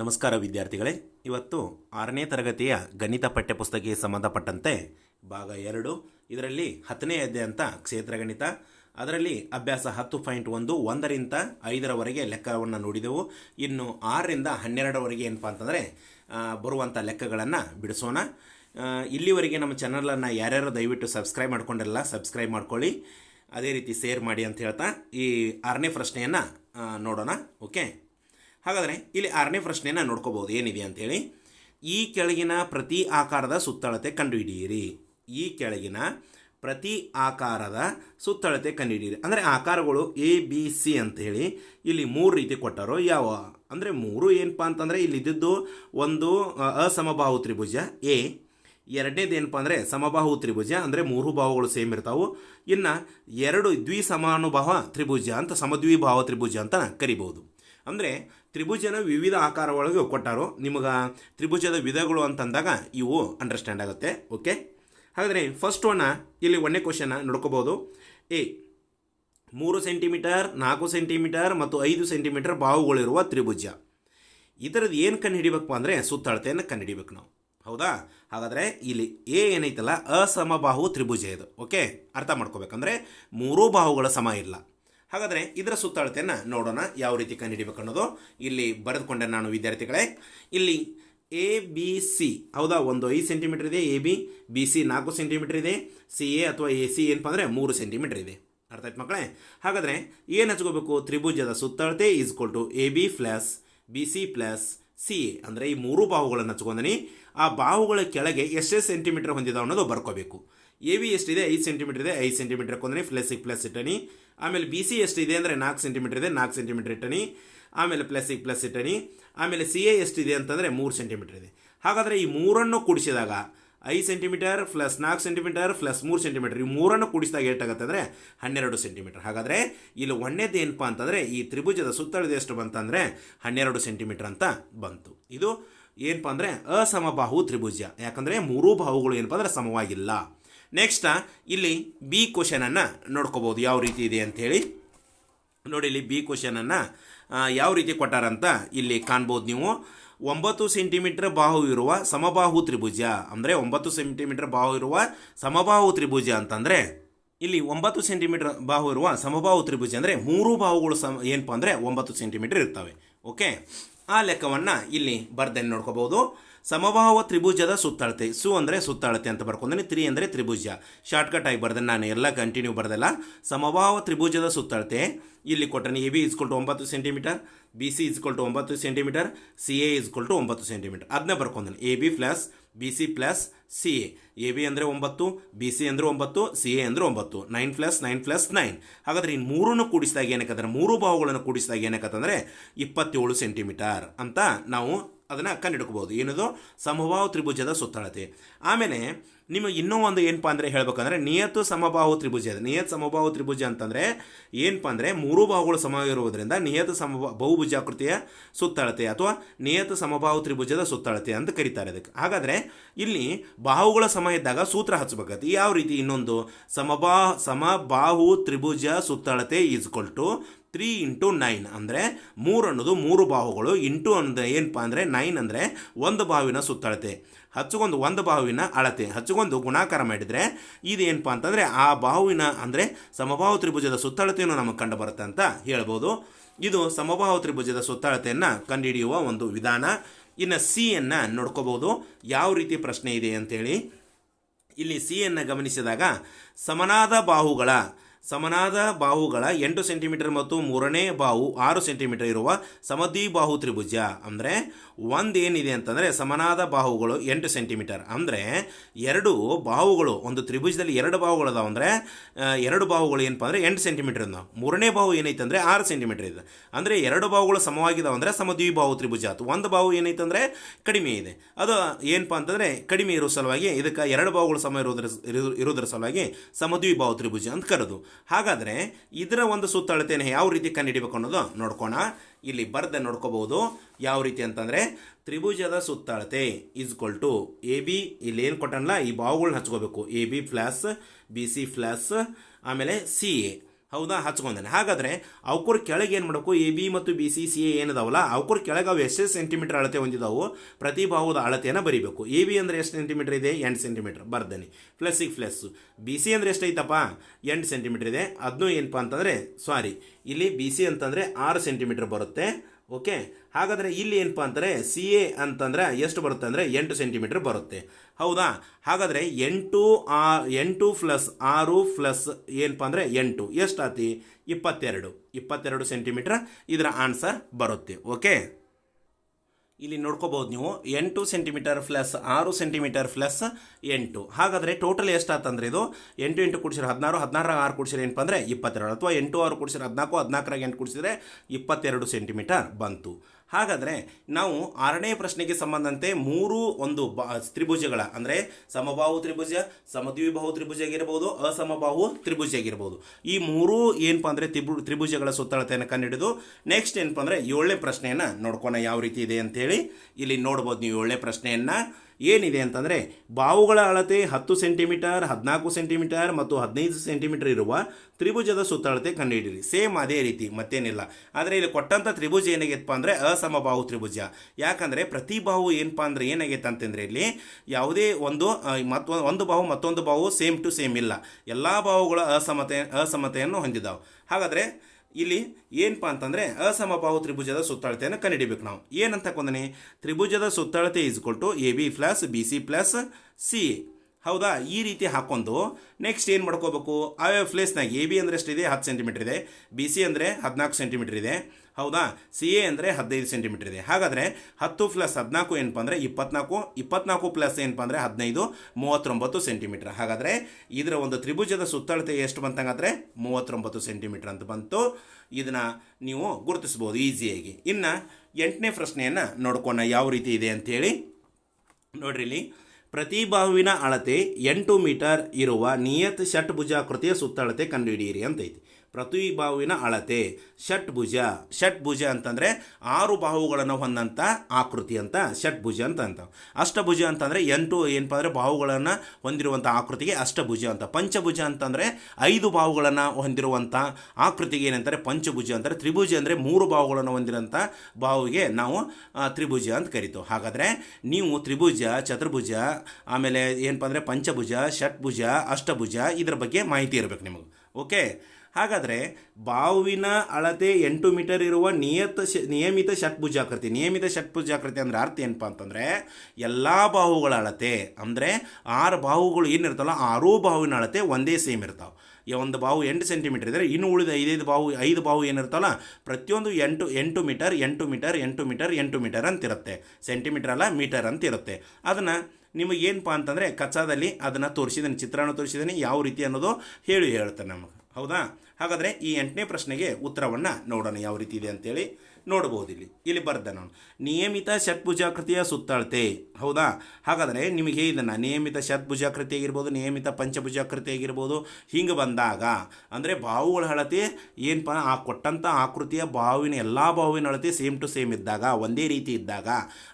ನಮಸ್ಕಾರ ವಿದ್ಯಾರ್ಥಿಗಳೇ. ಇವತ್ತು ಆರನೇ ತರಗತಿಯ ಗಣಿತ ಪಠ್ಯಪುಸ್ತಕಕ್ಕೆ ಸಂಬಂಧಪಟ್ಟಂತೆ ಭಾಗ ಎರಡು, ಇದರಲ್ಲಿ ಹತ್ತನೇ ಅಧ್ಯಾಯ ಅಂತ ಕ್ಷೇತ್ರ ಗಣಿತ, ಅದರಲ್ಲಿ ಅಭ್ಯಾಸ ಹತ್ತು ಪಾಯಿಂಟ್ ಒಂದು, ಒಂದರಿಂದ ಐದರವರೆಗೆ ಲೆಕ್ಕವನ್ನು ನೋಡಿದೆವು. ಇನ್ನು ಆರರಿಂದ ಹನ್ನೆರಡರವರೆಗೆ ಏನಪ್ಪ ಅಂತಂದರೆ ಬರುವಂಥ ಲೆಕ್ಕಗಳನ್ನು ಬಿಡಿಸೋಣ. ಇಲ್ಲಿವರೆಗೆ ನಮ್ಮ ಚಾನಲನ್ನು ಯಾರ್ಯಾರು ದಯವಿಟ್ಟು ಸಬ್ಸ್ಕ್ರೈಬ್ ಮಾಡ್ಕೊಂಡಿರಲ್ಲ ಸಬ್ಸ್ಕ್ರೈಬ್ ಮಾಡ್ಕೊಳ್ಳಿ. ಅದೇ ರೀತಿ ಶೇರ್ ಮಾಡಿ ಅಂತ ಹೇಳ್ತಾ ಈ ಆರನೇ ಪ್ರಶ್ನೆಯನ್ನು ನೋಡೋಣ. ಓಕೆ ಹಾಗಾದರೆ ಇಲ್ಲಿ ಆರನೇ ಪ್ರಶ್ನೆಯನ್ನು ನೋಡ್ಕೋಬೋದು ಏನಿದೆ ಅಂಥೇಳಿ ಈ ಕೆಳಗಿನ ಪ್ರತಿ ಆಕಾರದ ಸುತ್ತಳತೆ ಕಂಡುಹಿಡಿಯಿರಿ. ಈ ಕೆಳಗಿನ ಪ್ರತಿ ಆಕಾರದ ಸುತ್ತಳತೆ ಕಂಡುಹಿಡಿಯಿರಿ. ಅಂದರೆ ಆಕಾರಗಳು ಎ ಬಿ ಸಿ ಅಂಥೇಳಿ ಇಲ್ಲಿ ಮೂರು ರೀತಿ ಕೊಟ್ಟರು ಯಾವ? ಅಂದರೆ ಮೂರು ಏನಪ್ಪ ಅಂತಂದರೆ ಇಲ್ಲಿ ಇದ್ದಿದ್ದು ಒಂದು ಅಸಮಬಾಹು ತ್ರಿಭುಜ ಎ ಎರಡನೇದು ಏನಪ್ಪ ಅಂದರೆ ಸಮಬಾಹು ತ್ರಿಭುಜ, ಅಂದರೆ ಮೂರು ಭಾವಗಳು ಸೇಮ್ ಇರ್ತಾವು. ಇನ್ನು ಎರಡು ದ್ವಿಸಮಾನುಭಾವ ತ್ರಿಭುಜ ಅಂತ, ಸಮದ್ವಿಭಾವ ತ್ರಿಭುಜ ಅಂತ ಕರಿಬಹುದು. ಅಂದರೆ ತ್ರಿಭುಜನ ವಿವಿಧ ಆಕಾರ ಒಳಗೆ ಕೊಟ್ಟಾರು. ನಿಮಗೆ ತ್ರಿಭುಜದ ವಿಧಗಳು ಅಂತಂದಾಗ ಇವು ಅಂಡರ್ಸ್ಟ್ಯಾಂಡ್ ಆಗುತ್ತೆ. ಓಕೆ ಹಾಗಾದರೆ ಫಸ್ಟ್ ಒನ್ನ ಇಲ್ಲಿ ಒಂದನೇ ಕ್ವಶನ್ನ ನೋಡ್ಕೋಬೋದು. ಎ, ಮೂರು ಸೆಂಟಿಮೀಟರ್ ನಾಲ್ಕು ಸೆಂಟಿಮೀಟರ್ ಮತ್ತು ಐದು ಸೆಂಟಿಮೀಟರ್ ಬಾಹುಗಳಿರುವ ತ್ರಿಭುಜ. ಇದರದ್ದು ಏನು ಕಂಡು ಹಿಡಿಬೇಕಪ್ಪ ಅಂದರೆ ಸುತ್ತಳತೆಯನ್ನು ಕಂಡು ಹಿಡಿಬೇಕು ನಾವು. ಹೌದಾ? ಹಾಗಾದರೆ ಇಲ್ಲಿ ಎ ಏನೈತಲ್ಲ? ಅಸಮಬಾಹು ತ್ರಿಭುಜ ಇದು. ಓಕೆ ಅರ್ಥ ಮಾಡ್ಕೋಬೇಕಂದ್ರೆ ಮೂರೂ ಬಾಹುಗಳ ಸಮ ಇಲ್ಲ. ಹಾಗಾದರೆ ಇದರ ಸುತ್ತಳತೆಯನ್ನು ನೋಡೋಣ. ಯಾವ ರೀತಿ ಕಂಡುಹಿಡಿಯಬೇಕು ಅನ್ನೋದು ಇಲ್ಲಿ ಬರೆದುಕೊಂಡೆ ನಾನು ವಿದ್ಯಾರ್ಥಿಗಳೇ. ಇಲ್ಲಿ ಎ ಬಿ ಸಿ ಹೌದಾ? ಒಂದು ಐದು ಸೆಂಟಿಮೀಟರ್ ಇದೆ. ಎ ಬಿ ಬಿ ಸಿ ನಾಲ್ಕು ಸೆಂಟಿಮೀಟರ್ ಇದೆ. ಸಿ ಎ ಅಥವಾ ಎ ಸಿ ಏನಪ್ಪ ಅಂದರೆ ಮೂರು ಸೆಂಟಿಮೀಟರ್ ಇದೆ. ಅರ್ಥ ಆಯ್ತು ಮಕ್ಕಳೇ? ಹಾಗಾದರೆ ಏನು ಹಚ್ಕೋಬೇಕು? ತ್ರಿಭುಜದ ಸುತ್ತಳತೆ is equal to A B plus B C plus C, ಅಂದರೆ ಈ ಮೂರು ಬಾಹುಗಳನ್ನು ಹಚ್ಕೊಂಡನಿ. ಆ ಬಾಹುಗಳ ಕೆಳಗೆ ಎಷ್ಟೆಷ್ಟು ಸೆಂಟಿಮೀಟರ್ ಹೊಂದಿದಾವೆ ಅನ್ನೋದು ಬರ್ಕೋಬೇಕು. ಎ ಬಿ ಎಷ್ಟಿದೆ? ಐದು ಸೆಂಟಿಮೀಟರ್ ಇದೆ. ಐದು ಸೆಂಟಿಮೀಟರ್ ಕೊಂದ್ರೆ ಪ್ಲಸ್ಸಿಗೆ ಪ್ಲಸ್ ಇಟ್ಟನಿ. ಆಮೇಲೆ ಬಿ ಸಿ ಎಷ್ಟಿದೆ ಅಂದರೆ ನಾಲ್ಕು ಸೆಂಟಿಮೀಟರ್ ಇದೆ. ನಾಲ್ಕು ಸೆಂಟಿಮೀಟರ್ ಇಟ್ಟನಿ. ಆಮೇಲೆ ಪ್ಲಸ್ಸಿಗೆ ಪ್ಲಸ್ ಇಟ್ಟನಿ. ಆಮೇಲೆ ಸಿ ಎ ಎಷ್ಟಿದೆ ಅಂತಂದರೆ ಮೂರು ಸೆಂಟಿಮೀಟರ್ ಇದೆ. ಹಾಗಾದರೆ ಈ ಮೂರನ್ನು ಕೂಡಿಸಿದಾಗ ಐದು ಸೆಂಟಿಮೀಟರ್ ಪ್ಲಸ್ ನಾಲ್ಕು ಸೆಂಟಿಮೀಟರ್ ಪ್ಲಸ್ ಮೂರು ಸೆಂಟಿಮೀಟರ್, ಈ ಮೂರನ್ನು ಕೂಡಿಸಿದಾಗ ಏಟಾಗುತ್ತೆ ಅಂದರೆ ಹನ್ನೆರಡು ಸೆಂಟಿಮೀಟರ್. ಹಾಗಾದರೆ ಇಲ್ಲಿ ಒಂದೇದು ಏನಪ್ಪ ಅಂತಂದರೆ ಈ ತ್ರಿಭುಜದ ಸುತ್ತಳತೆ ಎಷ್ಟು ಬಂತಂದರೆ ಹನ್ನೆರಡು ಸೆಂಟಿಮೀಟರ್ ಅಂತ ಬಂತು. ಇದು ಏನಪ್ಪ ಅಂದರೆ ಅಸಮಬಾಹು ತ್ರಿಭುಜ. ಯಾಕಂದರೆ ಮೂರೂ ಬಾಹುಗಳು ಏನಪ್ಪ ಅಂದರೆ ಸಮವಾಗಿಲ್ಲ. ನೆಕ್ಸ್ಟ್ ಇಲ್ಲಿ ಬಿ ಕ್ವಶನನ್ನು ನೋಡ್ಕೋಬೋದು ಯಾವ ರೀತಿ ಇದೆ ಅಂಥೇಳಿ ನೋಡಿ ಇಲ್ಲಿ ಬಿ ಕ್ವಶನನ್ನು ಯಾವ ರೀತಿ ಕೊಟ್ಟಾರಂತ ಇಲ್ಲಿ ಕಾಣ್ಬೋದು ನೀವು. ಒಂಬತ್ತು ಸೆಂಟಿಮೀಟರ್ ಬಾಹು ಇರುವ ಸಮಬಾಹು ತ್ರಿಭುಜ. ಅಂದರೆ ಒಂಬತ್ತು ಸೆಂಟಿಮೀಟರ್ ಬಾಹು ಇರುವ ಸಮಬಾಹು ತ್ರಿಭುಜ ಅಂತಂದರೆ, ಇಲ್ಲಿ ಒಂಬತ್ತು ಸೆಂಟಿಮೀಟರ್ ಬಾಹು ಇರುವ ಸಮಬಾಹು ತ್ರಿಭುಜ ಅಂದರೆ ಮೂರು ಬಾಹುಗಳು ಸಮ ಏನಪ್ಪ ಅಂದರೆ ಒಂಬತ್ತು ಸೆಂಟಿಮೀಟರ್ ಇರ್ತವೆ. ಓಕೆ? ಆ ಲೆಕ್ಕವನ್ನು ಇಲ್ಲಿ ಬರ್ದೇನೆ ನೋಡ್ಕೋಬಹುದು ಸಮಭಾವ ತ್ರಿಭುಜದ ಸುತ್ತಳತೆ. ಸು ಅಂದರೆ ಸುತ್ತಳತೆ ಅಂತ ಬರ್ಕೊಂಡಿ ತ್ರೀ ಅಂದರೆ ತ್ರಿಭುಜ. ಶಾರ್ಟ್ಕಟ್ ಆಗಿ ಬರ್ದೆ ನಾನು ಎಲ್ಲ ಕಂಟಿನ್ಯೂ ಬರ್ದಲ್ಲ. ಸಮಭಾವ ತ್ರಿಭುಜದ ಸುತ್ತಳತೆ. ಇಲ್ಲಿ ಕೊಟ್ಟರೆ A B is equal to ಒಂಬತ್ತು centimetre B C is equal to ಒಂಬತ್ತು centimetre C A is equal to ಒಂಬತ್ತು ಸೆಂಟಿಮೀಟರ್ ಅದನ್ನ ಬರ್ಕೊಂಡನೆ. A B plus B C plus C A B ಅಂದರೆ ಒಂಬತ್ತು ಬಿ ಸಿ ಅಂದರೆ ಒಂಬತ್ತು ಸಿ ಎ ಅಂದರೆ ಒಂಬತ್ತು. Nine plus nine plus nine ಹಾಗಾದ್ರೆ ಈ ಮೂರನ್ನು ಕೂಡಿಸಿದಾಗ ಏನಕ್ಕಂದ್ರೆ ಮೂರು ಬಾಹುಗಳನ್ನು ಕೂಡಿಸಿದಾಗ ಏನಕ್ಕಂತಂದರೆ, ಇಪ್ಪತ್ತೇಳು ಸೆಂಟಿಮೀಟರ್ ಅಂತ ನಾವು ಅದನ್ನು ಕಂಡುಹಿಡ್ಕೋಬೋದು ಏನದು? ಸಮಭಾವ ತ್ರಿಭುಜದ ಸುತ್ತಳತೆ. ಆಮೇಲೆ ನಿಮಗೆ ಇನ್ನೂ ಒಂದು ಏನಪ್ಪ ಅಂದರೆ ಹೇಳ್ಬೇಕಂದ್ರೆ ನಿಯತ್ತು ಸಮಬಾಹು ತ್ರಿಭುಜ ಅದು ನಿಯತ್ ಸಮಬಾಹು ತ್ರಿಭುಜ ಅಂತಂದರೆ ಏನಪ್ಪ ಅಂದರೆ ಮೂರು ಬಾಹುಗಳು ಸಮ ಇರುವುದರಿಂದ ನಿಯತ ಸಮಬಾ ಬಹುಭುಜಾಕೃತಿಯ ಸುತ್ತಳತೆ ಅಥವಾ ನಿಯತ ಸಮಬಾಹು ತ್ರಿಭುಜದ ಸುತ್ತಳತೆ ಅಂತ ಕರೀತಾರೆ ಅದಕ್ಕೆ ಹಾಗಾದರೆ ಇಲ್ಲಿ ಬಾಹುಗಳ ಸಮ ಇದ್ದಾಗ ಸೂತ್ರ ಹಚ್ಚಬೇಕಾಗತ್ತೆ ಯಾವ ರೀತಿ ಇನ್ನೊಂದು ಸಮಬಾ ಸಮಬಾಹು ತ್ರಿಭುಜ ಸುತ್ತಳತೆ is equal to three into nine ಅಂದರೆ ಮೂರು ಅನ್ನೋದು ಮೂರು ಬಾಹುಗಳು ಇಂಟು ಅಂದರೆ ಏನಪ್ಪ ಅಂದರೆ ನೈನ್ ಅಂದರೆ ಒಂದು ಬಾವಿನ ಸುತ್ತಳತೆ. ಹಚ್ಚಗೊಂದು ಒಂದು ಬಾಹುವಿನ ಅಳತೆ ಹಚ್ಚಗೊಂದು ಗುಣಾಕಾರ ಮಾಡಿದರೆ ಇದೇನಪ್ಪ ಅಂತಂದರೆ ಆ ಬಾಹುವಿನ ಅಂದರೆ ಸಮಬಾಹು ತ್ರಿಭುಜದ ಸುತ್ತಳತೆಯನ್ನು ನಮಗೆ ಕಂಡು ಬರುತ್ತೆ ಅಂತ ಹೇಳ್ಬೋದು. ಇದು ಸಮಬಾಹು ತ್ರಿಭುಜದ ಸುತ್ತಳತೆಯನ್ನು ಕಂಡುಹಿಡಿಯುವ ಒಂದು ವಿಧಾನ. ಇನ್ನು ಸಿಯನ್ನು ನೋಡ್ಕೋಬೋದು. ಯಾವ ರೀತಿ ಪ್ರಶ್ನೆ ಇದೆ ಅಂತೇಳಿ. ಇಲ್ಲಿ ಸಿಯನ್ನು ಗಮನಿಸಿದಾಗ ಸಮನಾದ ಬಾಹುಗಳ ಸಮನಾದ ಬಾಹುಗಳ ಎಂಟು ಸೆಂಟಿಮೀಟರ್ ಮತ್ತು ಮೂರನೇ ಬಾಹು ಆರು ಸೆಂಟಿಮೀಟರ್ ಇರುವ ಸಮದ್ವಿಬಾಹು ತ್ರಿಭುಜ. ಅಂದರೆ ಒಂದು ಏನಿದೆ ಅಂತಂದರೆ ಸಮನಾದ ಬಾಹುಗಳು ಎಂಟು ಸೆಂಟಿಮೀಟರ್. ಅಂದರೆ ಎರಡು ಬಾಹುಗಳು, ಒಂದು ತ್ರಿಭುಜದಲ್ಲಿ ಎರಡು ಬಾಹುಗಳು ಅದಾವೆ ಅಂದರೆ ಎರಡು ಬಾಹುಗಳು ಏನಪ್ಪ ಅಂದರೆ ಎಂಟು ಸೆಂಟಿಮೀಟರ್ ಇದ್ದಾವೆ ಮೂರನೇ ಬಾಹು ಏನೈತೆ ಅಂದರೆ ಆರು ಸೆಂಟಿಮೀಟರ್ ಇದೆ. ಅಂದರೆ ಎರಡು ಬಾಹುಗಳು ಸಮವಾಗಿದ್ದಾವೆ ಅಂದರೆ ಸಮದ್ವಿಬಾಹು ತ್ರಿಭುಜ ಆಯ್ತು. ಒಂದು ಬಾಹು ಏನೈತೆ ಅಂದರೆ ಕಡಿಮೆ ಇದೆ. ಅದು ಏನಪ್ಪ ಅಂತಂದರೆ ಕಡಿಮೆ ಇರೋ ಸಲುವಾಗಿ ಇದಕ್ಕೆ ಎರಡು ಬಾಹುಗಳು ಸಮ ಇರೋದ್ರ ಇರು- ಇರೋದ್ರ ಸಲುವಾಗಿ ಸಮದ್ವಿಬಾಹು ತ್ರಿಭುಜ ಅಂತ ಕರೆದು. ಹಾಗಾದರೆ ಇದರ ಒಂದು ಸುತ್ತಳತೆಯನ್ನು ಯಾವ ರೀತಿ ಕಂಡುಹಿಡಿಬೇಕು ಅನ್ನೋದು ನೋಡ್ಕೋಣ. ಇಲ್ಲಿ ಬರ್ದೆ ನೋಡ್ಕೋಬಹುದು. ಯಾವ ರೀತಿ ಅಂತಂದರೆ, ತ್ರಿಭುಜದ ಸುತ್ತಳತೆ ಈಸ್ಕ್ವಲ್ ಟು ಎ ಬಿ ಇಲ್ಲಿ ಏನು ಕೊಟ್ಟನಲ್ಲ? ಈ ಬಾವುಗಳನ್ನ ಹಚ್ಕೋಬೇಕು. A B plus B C plus ಆಮೇಲೆ ಸಿ ಎ ಹೌದಾ? ಹಚ್ಕೊಂಡೇನೆ. ಹಾಗಾದರೆ ಅವ್ಕೂರ್ ಕೆಳಗೆ ಏನು ಮಾಡಬೇಕು? ಎ, ಬಿ ಮತ್ತು ಬಿ, ಸಿ ಸಿ, ಎ ಏನಿದಾವಲ್ಲ? ಅವ್ಕೂರ್ ಕೆಳಗೆ ಅವು ಎಷ್ಟು ಸೆಂಟಿಮೀಟರ್ ಅಳತೆ ಹೊಂದಿದಾವು? ಪ್ರತಿ ಬಾಹುದ ಅಳತೆಯನ್ನು ಬರೀಬೇಕು. ಎ, ಬಿ ಅಂದರೆ ಎಷ್ಟು ಸೆಂಟಿಮೀಟರ್ ಇದೆ? ಎಂಟು ಸೆಂಟಿಮೀಟರ್ ಬರ್ದೇನೆ. ಪ್ಲಸ್ಸಿಗೆ ಪ್ಲಸ್. ಬಿ, ಸಿ ಅಂದರೆ ಎಷ್ಟೈತಪ್ಪ? ಎಂಟು ಸೆಂಟಿಮೀಟರ್ ಇದೆ. ಅದನ್ನೂ ಏನಪ್ಪ ಅಂತಂದರೆ ಸಾರಿ ಇಲ್ಲಿ ಬಿ, ಸಿ ಅಂತಂದರೆ ಆರು ಸೆಂಟಿಮೀಟರ್ ಬರುತ್ತೆ. ಓಕೆ? ಹಾಗಾದರೆ ಇಲ್ಲಿ ಏನಪ್ಪ ಅಂತಾರೆ ಸಿ ಎ ಅಂತಂದರೆ ಎಷ್ಟು ಬರುತ್ತೆ ಅಂದರೆ ಎಂಟು ಸೆಂಟಿಮೀಟರ್ ಬರುತ್ತೆ. ಹೌದಾ? ಹಾಗಾದರೆ ಎಂಟು ಆ ಎಂಟು ಪ್ಲಸ್ ಆರು ಪ್ಲಸ್ ಏನಪ್ಪ ಅಂದರೆ ಎಂಟು. ಎಷ್ಟಾತಿ? ಇಪ್ಪತ್ತೆರಡು. ಇಪ್ಪತ್ತೆರಡು ಸೆಂಟಿಮೀಟ್ರ್ ಇದರ ಆನ್ಸರ್ ಬರುತ್ತೆ. ಓಕೆ? ಇಲ್ಲಿ ನೋಡ್ಕೋಬೋದು ನೀವು. ಎಂಟು ಸೆಂಟಿಮೀಟರ್ ಪ್ಲಸ್ ಆರು ಸೆಂಟಿಮೀಟರ್ ಪ್ಲಸ್ ಎಂಟು. ಹಾಗಾದರೆ ಟೋಟಲ್ ಎಷ್ಟಾತಂದ್ರೆ ಇದು? ಎಂಟು ಎಂಟು ಕುಡಿಸಿದ್ರೆ ಹದಿನಾರು, ಹದಿನಾರರಾಗ ಆರು ಕುಡಿಸಿದ್ರೆ ಏನಪ್ಪ ಅಂದರೆ ಇಪ್ಪತ್ತೆರಡು. ಅಥವಾ ಎಂಟು ಆರು ಕುಡಿಸಿದ್ರೆ ಹದಿನಾಲ್ಕು, ಹದಿನಾಲ್ಕರಾಗ ಎಂಟು ಕುಡಿಸಿದ್ರೆ ಇಪ್ಪತ್ತೆರಡು ಸೆಂಟಿಮೀಟರ್ ಬಂತು. ಹಾಗಾದರೆ ನಾವು ಆರನೇ ಪ್ರಶ್ನೆಗೆ ಸಂಬಂಧಂತೆ ಮೂರು ಒಂದು ಬಾ ತ್ರಿಭುಜಗಳ, ಅಂದರೆ ಸಮಬಾಹು ತ್ರಿಭುಜ, ಸಮದ್ವಿಬಾಹು ತ್ರಿಭುಜ ಆಗಿರ್ಬೋದು ಅಸಮಬಾಹು ತ್ರಿಭುಜ ಆಗಿರ್ಬೋದು ಈ ಮೂರು ಏನಪ್ಪ ಅಂದರೆ ತ್ರಿಭು ತ್ರಿಭುಜಗಳ ಸುತ್ತಳತೆಯನ್ನು ಕಂಡುಹಿಡಿದು ನೆಕ್ಸ್ಟ್ ಏನಪ್ಪ ಅಂದರೆ ಏಳನೇ ಪ್ರಶ್ನೆಯನ್ನು ನೋಡ್ಕೊಣ ಯಾವ ರೀತಿ ಇದೆ ಅಂತೇಳಿ. ಇಲ್ಲಿ ನೋಡ್ಬೋದು ನೀವು ಏಳನೇ ಪ್ರಶ್ನೆಯನ್ನು. ಏನಿದೆ ಅಂತಂದರೆ ಬಾವುಗಳ ಅಳತೆ ಹತ್ತು ಸೆಂಟಿಮೀಟರ್, ಹದಿನಾಲ್ಕು ಸೆಂಟಿಮೀಟರ್ ಮತ್ತು ಹದಿನೈದು ಸೆಂಟಿಮೀಟರ್ ಇರುವ ತ್ರಿಭುಜದ ಸುತ್ತಳತೆ ಕಂಡುಹಿಡಿಯಿರಿ. ಸೇಮ್ ಅದೇ ರೀತಿ ಮತ್ತೇನಿಲ್ಲ. ಆದರೆ ಇಲ್ಲಿ ಕೊಟ್ಟಂಥ ತ್ರಿಭುಜ ಏನಾಗೈತಪ್ಪ ಅಂದರೆ ಅಸಮಬಾಹು ತ್ರಿಭುಜ. ಯಾಕಂದರೆ ಪ್ರತಿ ಬಾಹು ಏನಪ್ಪ ಅಂದರೆ ಏನಾಗೈತೆ ಅಂತಂದರೆ ಇಲ್ಲಿ ಯಾವುದೇ ಒಂದು ಮತ್ತೊಂದು ಒಂದು ಬಾಹು ಮತ್ತೊಂದು ಬಾಹು ಸೇಮ್ ಟು ಸೇಮ್ ಇಲ್ಲ. ಎಲ್ಲ ಬಾಹುಗಳ ಅಸಮತೆ, ಅಸಮತೆಯನ್ನು ಹೊಂದಿದ್ದಾವೆ ಹಾಗಾದರೆ ಇಲ್ಲಿ ಏನಪ್ಪ ಅಂತಂದರೆ ಅಸಮಬಾಹು ತ್ರಿಭುಜದ ಸುತ್ತಳತೆಯನ್ನು ಕಂಡುಹಿಡಿಬೇಕು ನಾವು. ಏನಂತ ಕೊಂದನೆ? ತ್ರಿಭುಜದ ಸುತ್ತಳತೆ is equal to A B plus B C plus C A ಹೌದಾ? ಈ ರೀತಿ ಹಾಕೊಂಡು ನೆಕ್ಸ್ಟ್ ಏನು ಮಾಡ್ಕೋಬೇಕು? ಆ ಪ್ಲೇಸ್ನಾಗ ಎ ಬಿ ಅಂದರೆ ಎಷ್ಟಿದೆ? ಹತ್ತು ಸೆಂಟಿಮೀಟರ್ ಇದೆ. ಬಿ ಸಿ ಅಂದರೆ ಹದಿನಾಲ್ಕು ಸೆಂಟಿಮೀಟರ್ ಇದೆ. ಹೌದಾ? ಸಿ ಎ ಅಂದರೆ ಹದಿನೈದು ಸೆಂಟಿಮೀಟರ್ ಇದೆ. ಹಾಗಾದರೆ ಹತ್ತು ಪ್ಲಸ್ ಹದಿನಾಲ್ಕು ಏನಪ್ಪ ಅಂದರೆ ಇಪ್ಪತ್ನಾಲ್ಕು ಇಪ್ಪತ್ನಾಲ್ಕು ಪ್ಲಸ್ ಏನಪ್ಪ ಅಂದರೆ ಹದಿನೈದು, ಮೂವತ್ತೊಂಬತ್ತು ಸೆಂಟಿಮೀಟರ್ ಹಾಗಾದರೆ ಇದರ ಒಂದು ತ್ರಿಭುಜದ ಸುತ್ತಳತೆ ಎಷ್ಟು ಬಂತಂಗಾದರೆ ಮೂವತ್ತೊಂಬತ್ತು ಸೆಂಟಿಮೀಟರ್ ಅಂತ ಬಂತು. ಇದನ್ನು ನೀವು ಗುರುತಿಸ್ಬೋದು ಈಸಿಯಾಗಿ ಇನ್ನು ಎಂಟನೇ ಪ್ರಶ್ನೆಯನ್ನು ನೋಡ್ಕೋಣ ಯಾವ ರೀತಿ ಇದೆ ಅಂಥೇಳಿ ಇಲ್ಲಿ, ಪ್ರತಿ ಬಾಹುವಿನ ಅಳತೆ ಎಂಟು ಮೀಟರ್ ಇರುವ ನಿಯತ್ ಷಟ್ಭುಜಾಕೃತಿಯ ಸುತ್ತಳತೆ ಕಂಡುಹಿಡಿಯಿರಿ ಅಂತೈತಿ ಪ್ರತಿ ಬಾಹುವಿನ ಅಳತೆ ಷಟ್ಭುಜ ಷಟ್ಭುಜ ಅಂತಂದರೆ ಆರು ಬಾಹುಗಳನ್ನು ಹೊಂದಂಥ ಆಕೃತಿ ಅಂತ. ಷಟ್ಭುಜ ಅಂತ ಅಂತ ಅಷ್ಟಭುಜ ಅಂತಂದರೆ ಎಂಟು ಏನಪ್ಪ ಅಂದರೆ ಬಾಹುಗಳನ್ನು ಹೊಂದಿರುವಂಥ ಆಕೃತಿಗೆ ಅಷ್ಟಭುಜ ಅಂತ. ಪಂಚಭುಜ ಅಂತಂದರೆ ಐದು ಬಾಹುಗಳನ್ನು ಹೊಂದಿರುವಂಥ ಆಕೃತಿಗೆ ಏನಂತಾರೆ ಪಂಚಭುಜ ಅಂತಾರೆ. ತ್ರಿಭುಜ ಅಂದರೆ ಮೂರು ಬಾಹುಗಳನ್ನು ಹೊಂದಿರುವಂಥ ಬಾಹುವಿಗೆ ನಾವು ತ್ರಿಭುಜ ಅಂತ ಕರಿತೀವಿ. ಹಾಗಾದರೆ ನೀವು ತ್ರಿಭುಜ, ಚತುರ್ಭುಜ, ಆಮೇಲೆ ಏನಪ್ಪ ಅಂದರೆ ಪಂಚಭುಜ ಷಟ್ಭುಜ ಅಷ್ಟಭುಜ ಇದರ ಬಗ್ಗೆ ಮಾಹಿತಿ ಇರಬೇಕು ನಿಮಗೆ. ಓಕೆ? ಹಾಗಾದರೆ ಬಾವಿನ ಅಳತೆ ಎಂಟು ಮೀಟರ್ ಇರುವ ನಿಯತ ಶ, ನಿಯಮಿತ ಷಟ್ಭುಜಾಕೃತಿ ನಿಯಮಿತ ಷಟ್ಭುಜಾಕೃತಿ ಅಂದರೆ ಅರ್ಥ ಏನಪ್ಪ ಅಂತಂದರೆ ಎಲ್ಲ ಬಾಹುಗಳ ಅಳತೆ ಅಂದರೆ ಆರು ಬಾಹುಗಳು ಏನಿರ್ತಾವಲ್ಲ ಆರೂ ಬಾವಿನ ಅಳತೆ ಒಂದೇ ಸೇಮ್ ಇರ್ತಾವೆ. ಈ ಒಂದು ಬಾವು ಎಂಟು ಸೆಂಟಿಮೀಟರ್ ಇದ್ದರೆ ಇನ್ನು ಉಳಿದ ಐದೈದು ಬಾವು, ಐದು ಬಾವು ಏನಿರ್ತಲ್ಲ ಪ್ರತಿಯೊಂದು ಎಂಟು ಎಂಟು ಮೀಟರ್ ಎಂಟು ಮೀಟರ್ ಎಂಟು ಮೀಟರ್ ಎಂಟು ಮೀಟರ್ ಅಂತಿರುತ್ತೆ. ಸೆಂಟಿಮೀಟರ್ ಅಲ್ಲ ಮೀಟರ್ ಅಂತಿರುತ್ತೆ. ಅದನ್ನು ನಿಮಗೆ ಏನಪ್ಪ ಅಂತಂದರೆ ಕಚ್ಚಾದಲ್ಲಿ ಅದನ್ನು ತೋರಿಸಿದ್ದೀನಿ ಚಿತ್ರಾನ್ನ ತೋರಿಸಿದ್ದೀನಿ ಯಾವ ರೀತಿ ಅನ್ನೋದು ಹೇಳಿ ಹೇಳ್ತಾರೆ ನಮಗೆ. ಹೌದಾ? ಹಾಗಾದರೆ ಈ ಎಂಟನೇ ಪ್ರಶ್ನೆಗೆ ಉತ್ತರವನ್ನು ನೋಡೋಣ. ಯಾವ ರೀತಿ ಇದೆ ಅಂತೇಳಿ. ನೋಡ್ಬೋದು ಇಲ್ಲಿ. ಇಲ್ಲಿ ಬರ್ದೆ ನಾನು ನಿಯಮಿತ ಷಟ್ಭುಜಾಕೃತಿಯ ಸುತ್ತಳತೆ. ಹೌದಾ? ಹಾಗಾದರೆ ನಿಮಗೆ ಇದನ್ನು ನಿಯಮಿತ ಷಟ್ಭುಜಾಕೃತಿ ಆಗಿರ್ಬೋದು, ನಿಯಮಿತ ಪಂಚಭುಜಾಕೃತಿ ಆಗಿರ್ಬೋದು, ಹಿಂಗೆ ಬಂದಾಗ, ಅಂದರೆ ಬಾವುಗಳ ಅಳತೆ ಏನಪ್ಪ ಆ ಕೊಟ್ಟಂಥ ಆಕೃತಿಯ ಬಾವಿನ ಎಲ್ಲ ಬಾವಿನ ಅಳತೆ ಸೇಮ್ ಟು ಸೇಮ್ ಇದ್ದಾಗ, ಒಂದೇ ರೀತಿ ಇದ್ದಾಗ,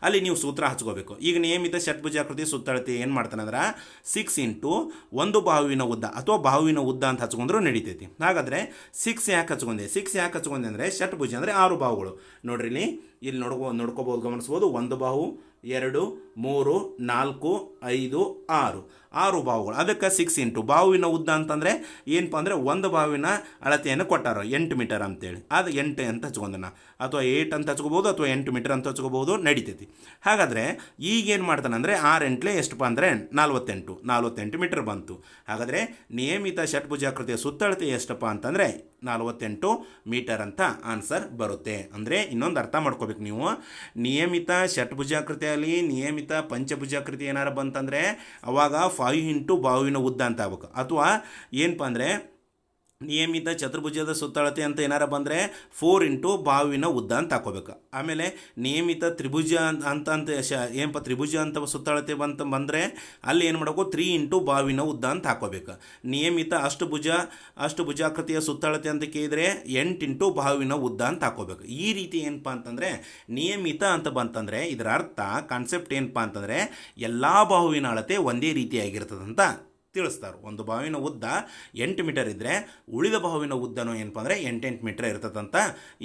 ಅಲ್ಲಿ ನೀವು ಸೂತ್ರ ಹಚ್ಕೋಬೇಕು. ಈಗ ನಿಯಮಿತ ಷಟ್ಭುಜಾಕೃತಿ ಸುತ್ತಳತೆ ಏನು ಮಾಡ್ತಾನೆ ಅಂದ್ರೆ ಸಿಕ್ಸ್ ಇಂಟು ಒಂದು ಬಾವಿನ ಉದ್ದ ಅಥವಾ ಬಾವಿನ ಉದ್ದ ಅಂತ ಹಚ್ಕೊಂಡ್ರೂ ನಡೀತೈತಿ. ಹಾಗಾದರೆ ಸಿಕ್ಸ್ ಯಾಕೆ ಹಚ್ಕೊಂಡೆ? ಸಿಕ್ಸ್ ಯಾಕೆ ಹಚ್ಕೊಂಡೆ ಅಂದರೆ ಷಟ್ಭುಜ ಅಂದರೆ ಆರು ಬಾಹುಗಳು ನೋಡ್ರಿ ಇಲ್ಲಿ ನೋಡ್ಕೊ ನೋಡ್ಕೋ ನೋಡ್ಕೋಬೋದು ಗಮನಿಸ್ಬೋದು. ಒಂದು ಬಾಹು ಎರಡು ಮೂರು ನಾಲ್ಕು ಐದು ಆರು. ಆರು ಬಾವುಗಳು. ಅದಕ್ಕೆ ಸಿಕ್ಸ್ ಇಂಟು. ಬಾವಿನ ಉದ್ದ ಅಂತಂದರೆ ಏನಪ್ಪ ಅಂದರೆ ಒಂದು ಬಾವಿನ ಅಳತೆಯನ್ನು ಕೊಟ್ಟಾರ. ಎಂಟು ಮೀಟರ್ ಅಂತೇಳಿ. ಅದು ಎಂಟು ಅಂತ ಹಚ್ಕೊಂಡನ. ಅಥವಾ ಏಟ್ ಅಂತ ಹಚ್ಕೋಬೋದು ಅಥವಾ ಎಂಟು ಮೀಟರ್ ಅಂತ ಹಚ್ಕೋಬೋದು ನಡಿತೈತಿ. ಹಾಗಾದರೆ ಈಗೇನು ಮಾಡ್ತಾನೆ ಅಂದರೆ ಆರು ಎಂಟ್ಲೆ ಎಷ್ಟಪ್ಪ ಅಂದರೆ ನಲ್ವತ್ತೆಂಟು. ನಲ್ವತ್ತೆಂಟು ಮೀಟರ್ ಬಂತು. ಹಾಗಾದರೆ ನಿಯಮಿತ ಷಟ್ಭುಜಾಕೃತಿಯ ಸುತ್ತಳತೆ ಎಷ್ಟಪ್ಪ ಅಂತಂದರೆ ನಲ್ವತ್ತೆಂಟು ಮೀಟರ್ ಅಂತ ಆನ್ಸರ್ ಬರುತ್ತೆ. ಅಂದರೆ ಇನ್ನೊಂದು ಅರ್ಥ ಮಾಡ್ಕೋಬೇಕು ನೀವು. ನಿಯಮಿತ ಷಟ್ಭುಜಾಕೃತಿಯಲ್ಲಿ ನಿಯಮಿತ ಪಂಚಭುಜಾಕೃತಿ ಏನಾರು ಬಂತಂದರೆ ಅವಾಗ ಫೈವ್ ಇಂಟು ಬಾವಿನ ಉದ್ದ ಅಂತ ಆಗ್ಬೇಕು. ಅಥವಾ ಏನಪ್ಪ ಅಂದರೆ ನಿಯಮಿತ ಚತುರ್ಭುಜದ ಸುತ್ತಳತೆ ಅಂತ ಏನಾರ ಬಂದರೆ ಫೋರ್ ಇಂಟು ಬಾವಿನ ಉದ್ದ ಅಂತ ಹಾಕೋಬೇಕು. ಆಮೇಲೆ ನಿಯಮಿತ ತ್ರಿಭುಜ ಅಂತ ಅಂತ ಶ ಏನಪ್ಪ ತ್ರಿಭುಜ ಅಂತ ಸುತ್ತಳತೆ ಬಂತ ಬಂದರೆ ಅಲ್ಲಿ ಏನು ಮಾಡಬೇಕು? ತ್ರೀ ಇಂಟು ಬಾವಿನ ಉದ್ದ ಅಂತ ಹಾಕೋಬೇಕು. ನಿಯಮಿತ ಅಷ್ಟಭುಜ ಅಷ್ಟಭುಜಾಕೃತಿಯ ಸುತ್ತಳತೆ ಅಂತ ಕೇಳಿದರೆ ಎಂಟು ಇಂಟು ಬಾವಿನ ಉದ್ದ ಅಂತ ಹಾಕೋಬೇಕು. ಈ ರೀತಿ ಏನಪ್ಪ ಅಂತಂದರೆ ನಿಯಮಿತ ಅಂತ ಬಂತಂದರೆ ಇದರ ಅರ್ಥ ಕಾನ್ಸೆಪ್ಟ್ ಏನಪ್ಪ ಅಂತಂದರೆ ಎಲ್ಲ ಬಾಹುವಿನ ಅಳತೆ ಒಂದೇ ರೀತಿಯಾಗಿರ್ತದಂತ ತಿಳಿಸ್ತಾರೆ. ಒಂದು ಬಾವಿನ ಉದ್ದ ಎಂಟು ಮೀಟರ್ ಇದ್ದರೆ ಉಳಿದ ಬಾವಿನ ಉದ್ದನೂ ಏನಪ್ಪ ಅಂದರೆ ಎಂಟೆಂಟು ಮೀಟರ್ ಇರ್ತದಂತ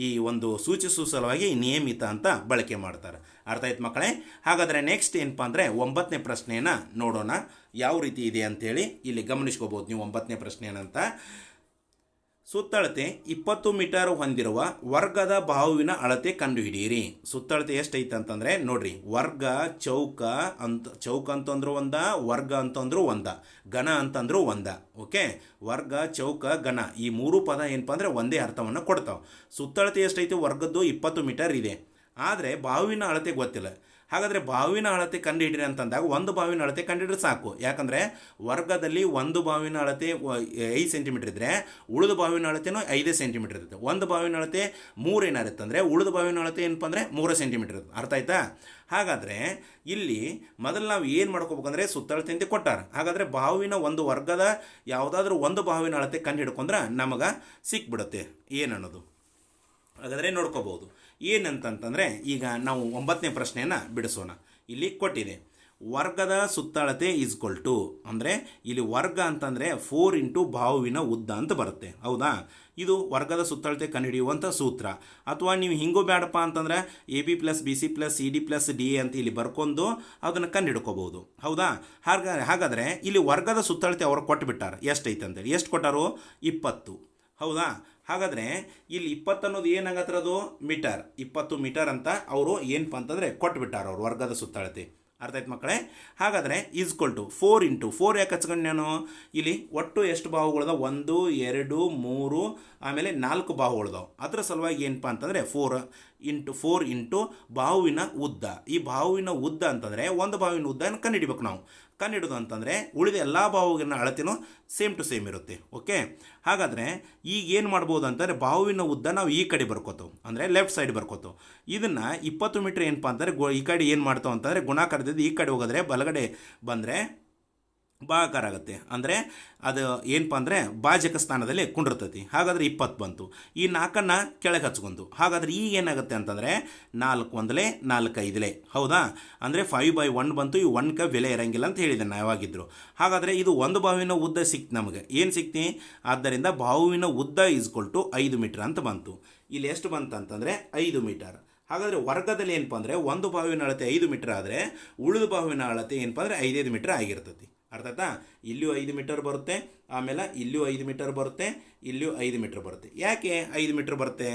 ಈ ಒಂದು ಸೂಚಿಸುವ ಸಲುವಾಗಿ ನಿಯಮಿತ ಅಂತ ಬಳಕೆ ಮಾಡ್ತಾರೆ. ಅರ್ಥ ಆಯ್ತು ಮಕ್ಕಳೇ? ಹಾಗಾದರೆ ನೆಕ್ಸ್ಟ್ ಏನಪ್ಪ ಅಂದರೆ ಒಂಬತ್ತನೇ ಪ್ರಶ್ನೆಯನ್ನು ನೋಡೋಣ. ಯಾವ ರೀತಿ ಇದೆ ಅಂಥೇಳಿ ಇಲ್ಲಿ ಗಮನಿಸ್ಕೋಬೋದು ನೀವು ಒಂಬತ್ತನೇ ಪ್ರಶ್ನೆ ಏನಂತ ಸುತ್ತಳತೆ ಇಪ್ಪತ್ತು ಮೀಟರ್ ಹೊಂದಿರುವ ವರ್ಗದ ಬಾಹುವಿನ ಅಳತೆ ಕಂಡುಹಿಡಿಯಿರಿ. ಸುತ್ತಳತೆ ಎಷ್ಟೈತೆ ಅಂತಂದರೆ ನೋಡ್ರಿ, ವರ್ಗ, ಚೌಕ ಅಂತ, ಚೌಕ ಅಂತಂದ್ರು ಒಂದ, ವರ್ಗ ಅಂತಂದ್ರು ಒಂದ, ಘನ ಅಂತಂದ್ರು ಒಂದ, ಓಕೆ? ವರ್ಗ, ಚೌಕ, ಘನ ಈ ಮೂರು ಪದ ಏನಪ್ಪ ಅಂದರೆ ಒಂದೇ ಅರ್ಥವನ್ನು ಕೊಡ್ತಾವೆ. ಸುತ್ತಳತೆ ಎಷ್ಟೈತೆ? ವರ್ಗದ್ದು ಇಪ್ಪತ್ತು ಮೀಟರ್ ಇದೆ. ಆದರೆ ಬಾಹುವಿನ ಅಳತೆ ಗೊತ್ತಿಲ್ಲ. ಹಾಗಾದರೆ ಬಾವಿನ ಅಳತೆ ಕಂಡುಹಿಡಿರಿ ಅಂತಂದಾಗ ಒಂದು ಬಾವಿನ ಅಳತೆ ಕಂಡುಹಿಡಿದ್ರೆ ಸಾಕು. ಯಾಕಂದರೆ ವರ್ಗದಲ್ಲಿ ಒಂದು ಬಾವಿನ ಅಳತೆ ಐದು ಸೆಂಟಿಮೀಟರ್ ಇದ್ದರೆ ಉಳಿದ ಬಾವಿನ ಅಳತೆನೂ ಐದೇ ಸೆಂಟಿಮೀಟರ್ ಇರುತ್ತೆ. ಒಂದು ಬಾವಿನ ಅಳತೆ ಮೂರು ಏನಾರುತ್ತೆ ಅಂದರೆ ಉಳಿದ ಬಾವಿನ ಅಳತೆ ಏನಪ್ಪ ಅಂದರೆ ಮೂರು ಸೆಂಟಿಮೀಟರ್ ಇರುತ್ತೆ. ಅರ್ಥ ಆಯ್ತಾ? ಹಾಗಾದರೆ ಇಲ್ಲಿ ಮೊದಲು ನಾವು ಏನು ಮಾಡ್ಕೋಬೇಕಂದ್ರೆ ಸುತ್ತಳತೆ ಅಂತ ಕೊಟ್ಟಾರ. ಹಾಗಾದರೆ ಬಾವಿನ ಒಂದು ವರ್ಗದ ಯಾವುದಾದ್ರೂ ಒಂದು ಬಾವಿನ ಅಳತೆ ಕಂಡು ಹಿಡ್ಕೊಂಡ್ರೆ ನಮಗೆ ಸಿಕ್ಬಿಡುತ್ತೆ. ಏನನ್ನೋದು? ಹಾಗಾದರೆ ನೋಡ್ಕೋಬೋದು ಏನಂತಂತಂದರೆ, ಈಗ ನಾವು ಒಂಬತ್ತನೇ ಪ್ರಶ್ನೆಯನ್ನು ಬಿಡಿಸೋಣ. ಇಲ್ಲಿ ಕೊಟ್ಟಿದೆ, ವರ್ಗದ ಸುತ್ತಳತೆ ಈಸ್ಕೊಲ್ ಟು ಅಂದರೆ ಇಲ್ಲಿ ವರ್ಗ ಅಂತಂದರೆ ಫೋರ್ ಇಂಟು ಬಾಹುವಿನ ಉದ್ದ ಅಂತ ಬರುತ್ತೆ. ಹೌದಾ? ಇದು ವರ್ಗದ ಸುತ್ತಳತೆ ಕಂಡುಹಿಡಿಯುವಂಥ ಸೂತ್ರ. ಅಥವಾ ನೀವು ಹಿಂಗೂ ಬೇಡಪ್ಪ ಅಂತಂದ್ರೆ A B plus B C plus C D plus D A ಅಂತ ಇಲ್ಲಿ ಬರ್ಕೊಂಡು ಅದನ್ನು ಕಂಡುಹಿಡ್ಕೋಬಹುದು. ಹೌದಾ? ಹಾಗ ಹಾಗಾದರೆ ಇಲ್ಲಿ ವರ್ಗದ ಸುತ್ತಳತೆ ಅವ್ರು ಕೊಟ್ಟುಬಿಟ್ಟಾರೆ ಎಷ್ಟೈತೆ ಅಂತೇಳಿ. ಎಷ್ಟು ಕೊಟ್ಟಾರು? ಇಪ್ಪತ್ತು. ಹೌದಾ? ಹಾಗಾದರೆ ಇಲ್ಲಿ ಇಪ್ಪತ್ತು ಅನ್ನೋದು ಏನಾಗತ್ತೆ ಅದು? ಮೀಟರ್. ಇಪ್ಪತ್ತು ಮೀಟರ್ ಅಂತ ಅವರು ಏನಪ್ಪ ಅಂತಂದರೆ ಕೊಟ್ಬಿಟ್ಟಾರ ಅವ್ರು ವರ್ಗದ ಸುತ್ತಳತೆ. ಅರ್ಥ ಆಯ್ತು ಮಕ್ಕಳೇ? ಹಾಗಾದರೆ is equal to four into four ಯಾಕೆ ಹಚ್ಕೊಂಡು ನಾನು? ಇಲ್ಲಿ ಒಟ್ಟು ಎಷ್ಟು ಬಾಹುಗಳದ ಒಂದು, ಎರಡು, ಮೂರು, ಆಮೇಲೆ ನಾಲ್ಕು ಬಾಹುಗಳದಾವೆ ಅದರ ಸಲುವಾಗಿ ಏನಪ್ಪ ಅಂತಂದರೆ ಫೋರ್ ಇಂಟು ಫೋರ್ ಇಂಟು ಬಾವಿನ ಉದ್ದ. ಈ ಬಾವಿನ ಉದ್ದ ಅಂತಂದರೆ ಒಂದು ಬಾಹುವಿನ ಉದ್ದನ ಕಂಡುಹಿಡಬೇಕು ನಾವು? ಕಂಡುಹಿಡಿದು ಅಂತಂದರೆ ಉಳಿದ ಎಲ್ಲ ಬಾಹುವಿನ ಅಳತೆನೂ ಸೇಮ್ ಟು ಸೇಮ್ ಇರುತ್ತೆ. ಓಕೆ ಹಾಗಾದರೆ ಈಗ ಏನು ಮಾಡ್ಬೋದು ಅಂತಂದರೆ ಬಾಹುವಿನ ಉದ್ದ ನಾವು ಈ ಕಡೆ ಬರ್ಕೋತೇವೆ. ಅಂದರೆ ಲೆಫ್ಟ್ ಸೈಡ್ ಬರ್ಕೋತೇವೆ. ಇದನ್ನು ಇಪ್ಪತ್ತು ಮೀಟ್ರ್ ಏನಪ್ಪ ಅಂತಂದರೆ ಗೊ ಈ ಕಡೆ ಏನು ಮಾಡ್ತಾವೆ ಅಂತಂದರೆ ಗುಣಾಕಾರದಿಂದ ಈ ಕಡೆ ಹೋಗಿದ್ರೆ ಬಲಗಡೆ ಬಂದರೆ ಭಾಗಾಕಾರ ಆಗುತ್ತೆ. ಅಂದರೆ ಅದು ಏನಪ್ಪ ಅಂದರೆ ಭಾಜಕ ಸ್ಥಾನದಲ್ಲಿ ಕುಂಡಿರ್ತೈತಿ. ಹಾಗಾದ್ರೆ ಇಪ್ಪತ್ತು ಬಂತು. ಈ ನಾಲ್ಕನ್ನು ಕೆಳಗೆ ಹಚ್ಕೊಂಡು ಹಾಗಾದ್ರೆ ಈಗ ಏನಾಗುತ್ತೆ ಅಂತಂದರೆ ನಾಲ್ಕು ಒಂದಲೇ, ನಾಲ್ಕು ಐದಲೇ. ಹೌದಾ? ಅಂದರೆ ಫೈವ್ ಬೈ ಒನ್ ಬಂತು, ಈ ಒನ್ಕ ಬೆಲೆ ಇರಂಗಿಲ್ಲ ಅಂತ ಹೇಳಿದೆ ನಾ ಯಾವಾಗಿದ್ರು. ಹಾಗಾದರೆ ಇದು ಒಂದು ಬಾವಿನ ಉದ್ದ ಸಿಕ್ತು ನಮಗೆ. ಏನು ಸಿಕ್ತಿ? ಆದ್ದರಿಂದ ಬಾವುವಿನ ಉದ್ದ ಈಸ್ಕೊಲ್ ಐದು ಮೀಟ್ರ್ ಅಂತ ಬಂತು. ಇಲ್ಲಿ ಎಷ್ಟು ಬಂತು ಅಂತಂದರೆ ಐದು ಮೀಟರ್ ಹಾಗಾದರೆ ವರ್ಗದಲ್ಲಿ ಏನಪ್ಪ ಅಂದರೆ ಒಂದು ಬಾವಿನ ಅಳತೆ ಐದು ಮೀಟರ್ ಆದರೆ ಉಳಿದ ಬಾವಿನ ಅಳತೆ ಏನಪ್ಪ ಅಂದರೆ ಐದೈದು ಮೀಟರ್ ಆಗಿರ್ತೈತಿ. ಅರ್ಥ ಆಯ್ತಾ? ಇಲ್ಲಿಯೂ ಐದು ಮೀಟರ್ ಬರುತ್ತೆ, ಆಮೇಲೆ ಇಲ್ಲಿಯೂ ಐದು ಮೀಟರ್ ಬರುತ್ತೆ, ಇಲ್ಲಿಯೂ ಐದು ಮೀಟರ್ ಬರುತ್ತೆ. ಯಾಕೆ ಐದು ಮೀಟರ್ ಬರುತ್ತೆ?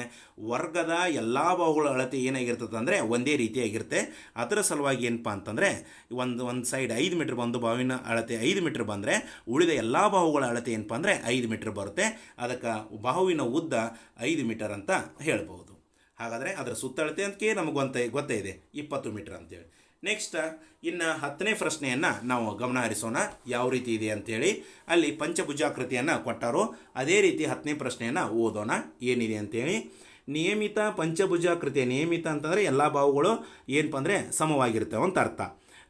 ವರ್ಗದ ಎಲ್ಲ ಬಾವುಗಳ ಅಳತೆ ಏನಾಗಿರ್ತದೆ ಅಂದರೆ ಒಂದೇ ರೀತಿಯಾಗಿರುತ್ತೆ. ಅದರ ಸಲುವಾಗಿ ಏನಪ್ಪ ಅಂತಂದರೆ, ಒಂದು ಒಂದು ಸೈಡ್ ಐದು ಮೀಟ್ರ್ ಬಂದು ಬಾವಿನ ಅಳತೆ ಐದು ಮೀಟ್ರ್ ಬಂದರೆ, ಉಳಿದ ಎಲ್ಲ ಬಾಹುಗಳ ಅಳತೆ ಏನಪ್ಪ ಅಂದರೆ ಐದು ಮೀಟ್ರ್ ಬರುತ್ತೆ. ಅದಕ್ಕೆ ಬಾಹುವಿನ ಉದ್ದ ಐದು ಮೀಟರ್ ಅಂತ ಹೇಳ್ಬೋದು ಹಾಗಾದರೆ ಅದರ ಸುತ್ತಳತೆ ಅಂತಕ್ಕೆ ನಮಗೆ ಗೊತ್ತೇ ಗೊತ್ತೇ ಇದೆ. ಇಪ್ಪತ್ತು ಮೀಟ್ರ್ ಅಂತೇಳಿ. ನೆಕ್ಸ್ಟ್ ಇನ್ನು ಹತ್ತನೇ ಪ್ರಶ್ನೆಯನ್ನು ನಾವು ಗಮನ ಹರಿಸೋಣ ಯಾವ ರೀತಿ ಇದೆ ಅಂಥೇಳಿ ಅಲ್ಲಿ ಪಂಚಭುಜಾಕೃತಿಯನ್ನು ಕೊಟ್ಟರು. ಅದೇ ರೀತಿ ಹತ್ತನೇ ಪ್ರಶ್ನೆಯನ್ನು ಓದೋಣ. ಏನಿದೆ ಅಂತೇಳಿ. ನಿಯಮಿತ ಪಂಚಭುಜಾಕೃತಿಯ ನಿಯಮಿತ ಅಂತಂದರೆ ಎಲ್ಲ ಬಾಹುಗಳು ಏನಪ್ಪ ಅಂದರೆ ಸಮವಾಗಿರ್ತವೆ ಅಂತ ಅರ್ಥ.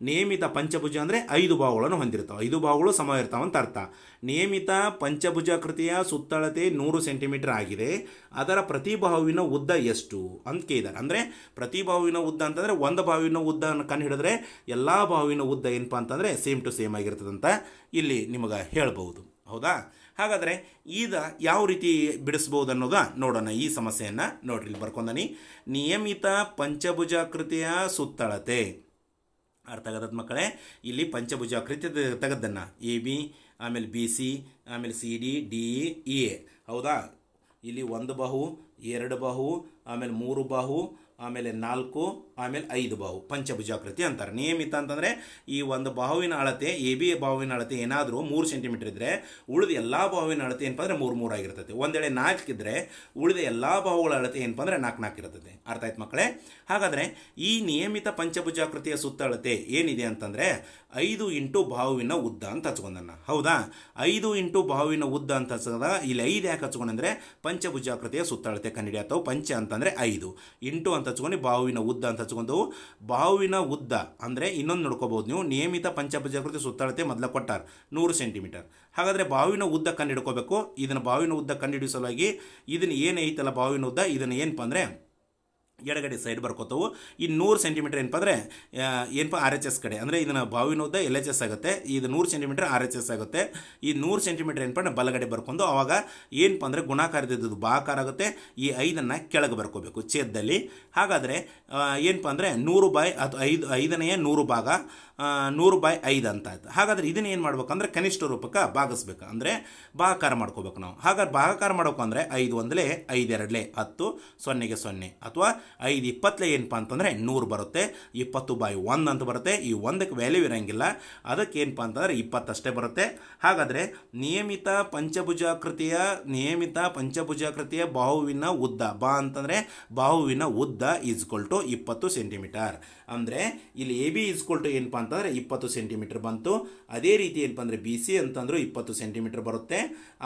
ನಿಯಮಿತ ಪಂಚಭುಜ ಅಂದರೆ ಐದು ಬಾಹುಗಳನ್ನು ಹೊಂದಿರ್ತಾವೆ ಐದು ಬಾಹುಗಳು ಸಮ ಅಂತ ಅರ್ಥ. ನಿಯಮಿತ ಪಂಚಭುಜಾಕೃತಿಯ ಸುತ್ತಳತೆ ನೂರು ಸೆಂಟಿಮೀಟರ್ ಆಗಿದೆ. ಅದರ ಪ್ರತಿ ಬಾಹುವಿನ ಉದ್ದ ಎಷ್ಟು ಅಂತ ಕೇಳಿದ್ದಾರೆ. ಅಂದರೆ ಪ್ರತಿ ಬಾಹುವಿನ ಉದ್ದ ಅಂತಂದರೆ ಒಂದು ಬಾವಿನ ಉದ್ದವನ್ನು ಕಣ್ಣು ಹಿಡಿದ್ರೆ ಎಲ್ಲ ಬಾಹುವಿನ ಉದ್ದ ಏನಪ್ಪ ಅಂತಂದರೆ ಸೇಮ್ ಟು ಸೇಮ್ ಆಗಿರ್ತದಂತ ಇಲ್ಲಿ ನಿಮಗೆ ಹೇಳ್ಬೋದು ಹೌದಾ? ಹಾಗಾದರೆ ಈಗ ಯಾವ ರೀತಿ ಬಿಡಿಸ್ಬೋದು ಅನ್ನೋದ ನೋಡೋಣ. ಈ ಸಮಸ್ಯೆಯನ್ನು ನೋಡ್ರಿ. ಇಲ್ಲಿ ಬರ್ಕೊಂಡನಿ. ನಿಯಮಿತ ಪಂಚಭುಜಾಕೃತಿಯ ಸುತ್ತಳತೆ. ಅರ್ಥ ಆಗತ್ತದ ಮಕ್ಕಳೇ. ಇಲ್ಲಿ ಪಂಚಭುಜಾಕೃತಿ ತೆಗೆದನ್ನ ಎ, ಬಿ, ಆಮೇಲೆ ಬಿ, ಸಿ, ಆಮೇಲೆ C, D D E, A. ಹೌದಾ? ಇಲ್ಲಿ ಒಂದು ಬಾಹು, ಎರಡು ಬಾಹು, ಆಮೇಲೆ ಮೂರು ಬಾಹು, ಆಮೇಲೆ ನಾಲ್ಕು ಆಮೇಲೆ ಐದು ಬಾಹು, ಪಂಚಭುಜಾಕೃತಿ ಅಂತಾರೆ. ನಿಯಮಿತ ಅಂತಂದರೆ ಈ ಒಂದು ಬಾಹುವಿನ ಅಳತೆ, ಎ ಬಿ ಬಾಹುವಿನ ಅಳತೆ ಏನಾದರೂ ಮೂರು ಸೆಂಟಿಮೀಟರ್ ಇದ್ದರೆ ಉಳಿದ ಎಲ್ಲ ಬಾಹುವಿನ ಅಳತೆ ಏನಪ್ಪ ಅಂದರೆ ಮೂರು ಮೂರು ಆಗಿರ್ತದೆ. ಒಂದೇಳೆ ನಾಲ್ಕು ಇದ್ದರೆ ಉಳಿದ ಎಲ್ಲ ಬಾಹುಗಳ ಅಳತೆ ಏನಪ್ಪ ಅಂದರೆ ನಾಲ್ಕು ನಾಲ್ಕು ಇರ್ತದೆ. ಅರ್ಥ ಆಯ್ತು ಮಕ್ಕಳೇ? ಹಾಗಾದರೆ ಈ ನಿಯಮಿತ ಪಂಚಭುಜಾಕೃತಿಯ ಸುತ್ತ ಅಳತೆ ಏನಿದೆ ಅಂತಂದರೆ ಐದು ಇಂಟು ಬಾಹುವಿನ ಉದ್ದ ಅಂತ ಹಚ್ಕೊಂಡನ್ನ ಹೌದಾ? ಐದು ಇಂಟು ಬಾಹುವಿನ ಉದ್ದ ಅಂತ ಹಚ್ಚಿದಾಗ ಇಲ್ಲಿ ಐದು ಯಾಕೆ ಹಚ್ಕೊಂಡಂದ್ರೆ ಪಂಚಭುಜಾಕೃತಿಯ ಸುತ್ತಾಳತೆ ಕನ್ನಡಿ ಅಥವಾ ಪಂಚ ಅಂತಂದರೆ ಐದು. ಇಂಟು ಅಂತ ಹಚ್ಕೊಂಡು ಬಾಹುವಿನ ಉದ್ದ ಅಂತ ಹಚ್ಕೊಂಡವು ಬಾವಿನ ಉದ್ದ, ಅಂದರೆ ಇನ್ನೊಂದು ನೋಡ್ಕೋಬೋದು ನೀವು, ನಿಯಮಿತ ಪಂಚಭುಜಾಕೃತಿ ಸುತ್ತಳತೆ ಮೊದಲ ಕೊಟ್ಟಾರ ನೂರು ಸೆಂಟಿಮೀಟರ್. ಹಾಗಾದರೆ ಬಾವಿನ ಉದ್ದ ಕಂಡು ಹಿಡ್ಕೋಬೇಕು. ಇದನ್ನು ಬಾವಿನ ಉದ್ದ ಕಂಡು ಸಲುವಾಗಿ ಇದನ್ನು ಏನೈತಲ್ಲ ಬಾವಿನ ಉದ್ದ, ಇದನ್ನು ಏನಪ್ಪ ಅಂದರೆ ಎಡಗಡೆ ಸೈಡ್ ಬರ್ಕೋತವು. ಈ ನೂರು ಸೆಂಟಿಮೀಟರ್ ಏನಪ್ಪ ಅಂದರೆ ಏನಪ್ಪ ಆರ್ ಎಚ್ ಎಸ್ ಕಡೆ. ಅಂದರೆ ಇದನ್ನು ಬಾವಿನ ಉದ್ದ ಎಲ್ ಎಚ್ ಎಸ್ ಆಗುತ್ತೆ. ಇದು ನೂರು ಸೆಂಟಿಮೀಟರ್ ಆರ್ ಎಚ್ ಎಸ್ ಆಗುತ್ತೆ. ಈ ನೂರು ಸೆಂಟಿಮೀಟರ್ ಏನಪ್ಪ ಅಂದರೆ ಬಲಗಡೆ ಬರ್ಕೊಂಡು ಆವಾಗ ಏನಪ್ಪ ಅಂದರೆ ಗುಣಾಕಾರದಿದ್ದು ಬಾಕಾರ ಆಗುತ್ತೆ. ಈ ಐದನ್ನು ಕೆಳಗೆ ಬರ್ಕೋಬೇಕು ಛೇದದಲ್ಲಿ. ಹಾಗಾದರೆ ಏನಪ್ಪ ಅಂದರೆ ನೂರು ಬೈ ಅದು ಐದು, ಐದನೆಯ ನೂರು ಭಾಗ ನೂರು ಬೈ ಐದು ಅಂತ ಆಯ್ತು. ಹಾಗಾದರೆ ಇದನ್ನ ಏನು ಮಾಡ್ಬೇಕಂದ್ರೆ ಕನಿಷ್ಠ ರೂಪಕ್ಕೆ ಭಾಗಿಸ್ಬೇಕು. ಅಂದರೆ ಭಾಗಾಕಾರ ಮಾಡ್ಕೋಬೇಕು ನಾವು. ಹಾಗಾದ್ರೆ ಭಾಗಾಕಾರ ಮಾಡ್ಬೇಕು ಅಂದರೆ ಐದು ಒಂದಲೇ ಐದೆರಡಲೇ ಹತ್ತು, ಸೊನ್ನೆಗೆ ಸೊನ್ನೆ. ಅಥವಾ ಐದು ಇಪ್ಪತ್ತಲೇ ಏನಪ್ಪ ಅಂತಂದರೆ ನೂರು ಬರುತ್ತೆ. ಇಪ್ಪತ್ತು ಬೈ ಒಂದು ಅಂತ ಬರುತ್ತೆ. ಈ ಒಂದಕ್ಕೆ ವ್ಯಾಲ್ಯೂ ಇರೋಂಗಿಲ್ಲ. ಅದಕ್ಕೆ ಏನಪ್ಪ ಅಂತಂದರೆ ಇಪ್ಪತ್ತಷ್ಟೇ ಬರುತ್ತೆ. ಹಾಗಾದರೆ ನಿಯಮಿತ ಪಂಚಭುಜಾಕೃತಿಯ ನಿಯಮಿತ ಪಂಚಭುಜಾಕೃತಿಯ ಬಾಹುವಿನ ಉದ್ದ, ಬಾ ಅಂತಂದರೆ ಬಾಹುವಿನ ಉದ್ದ ಈಸ್ಕೊಲ್ ಟು ಇಪ್ಪತ್ತು ಸೆಂಟಿಮೀಟರ್ ಅಂದರೆ ಇಲ್ಲಿ ಎ ಬಿ ಈಸ್ಕೊಲ್ ಟು ಏನಪ್ಪ ಅಂತಂದರೆ ಇಪ್ಪತ್ತು ಸೆಂಟಿಮೀಟರ್ ಬಂತು. ಅದೇ ರೀತಿ ಏನಪ್ಪ ಅಂದರೆ ಬಿ ಸಿ ಅಂತಂದರೂ ಇಪ್ಪತ್ತು ಸೆಂಟಿಮೀಟರ್ ಬರುತ್ತೆ.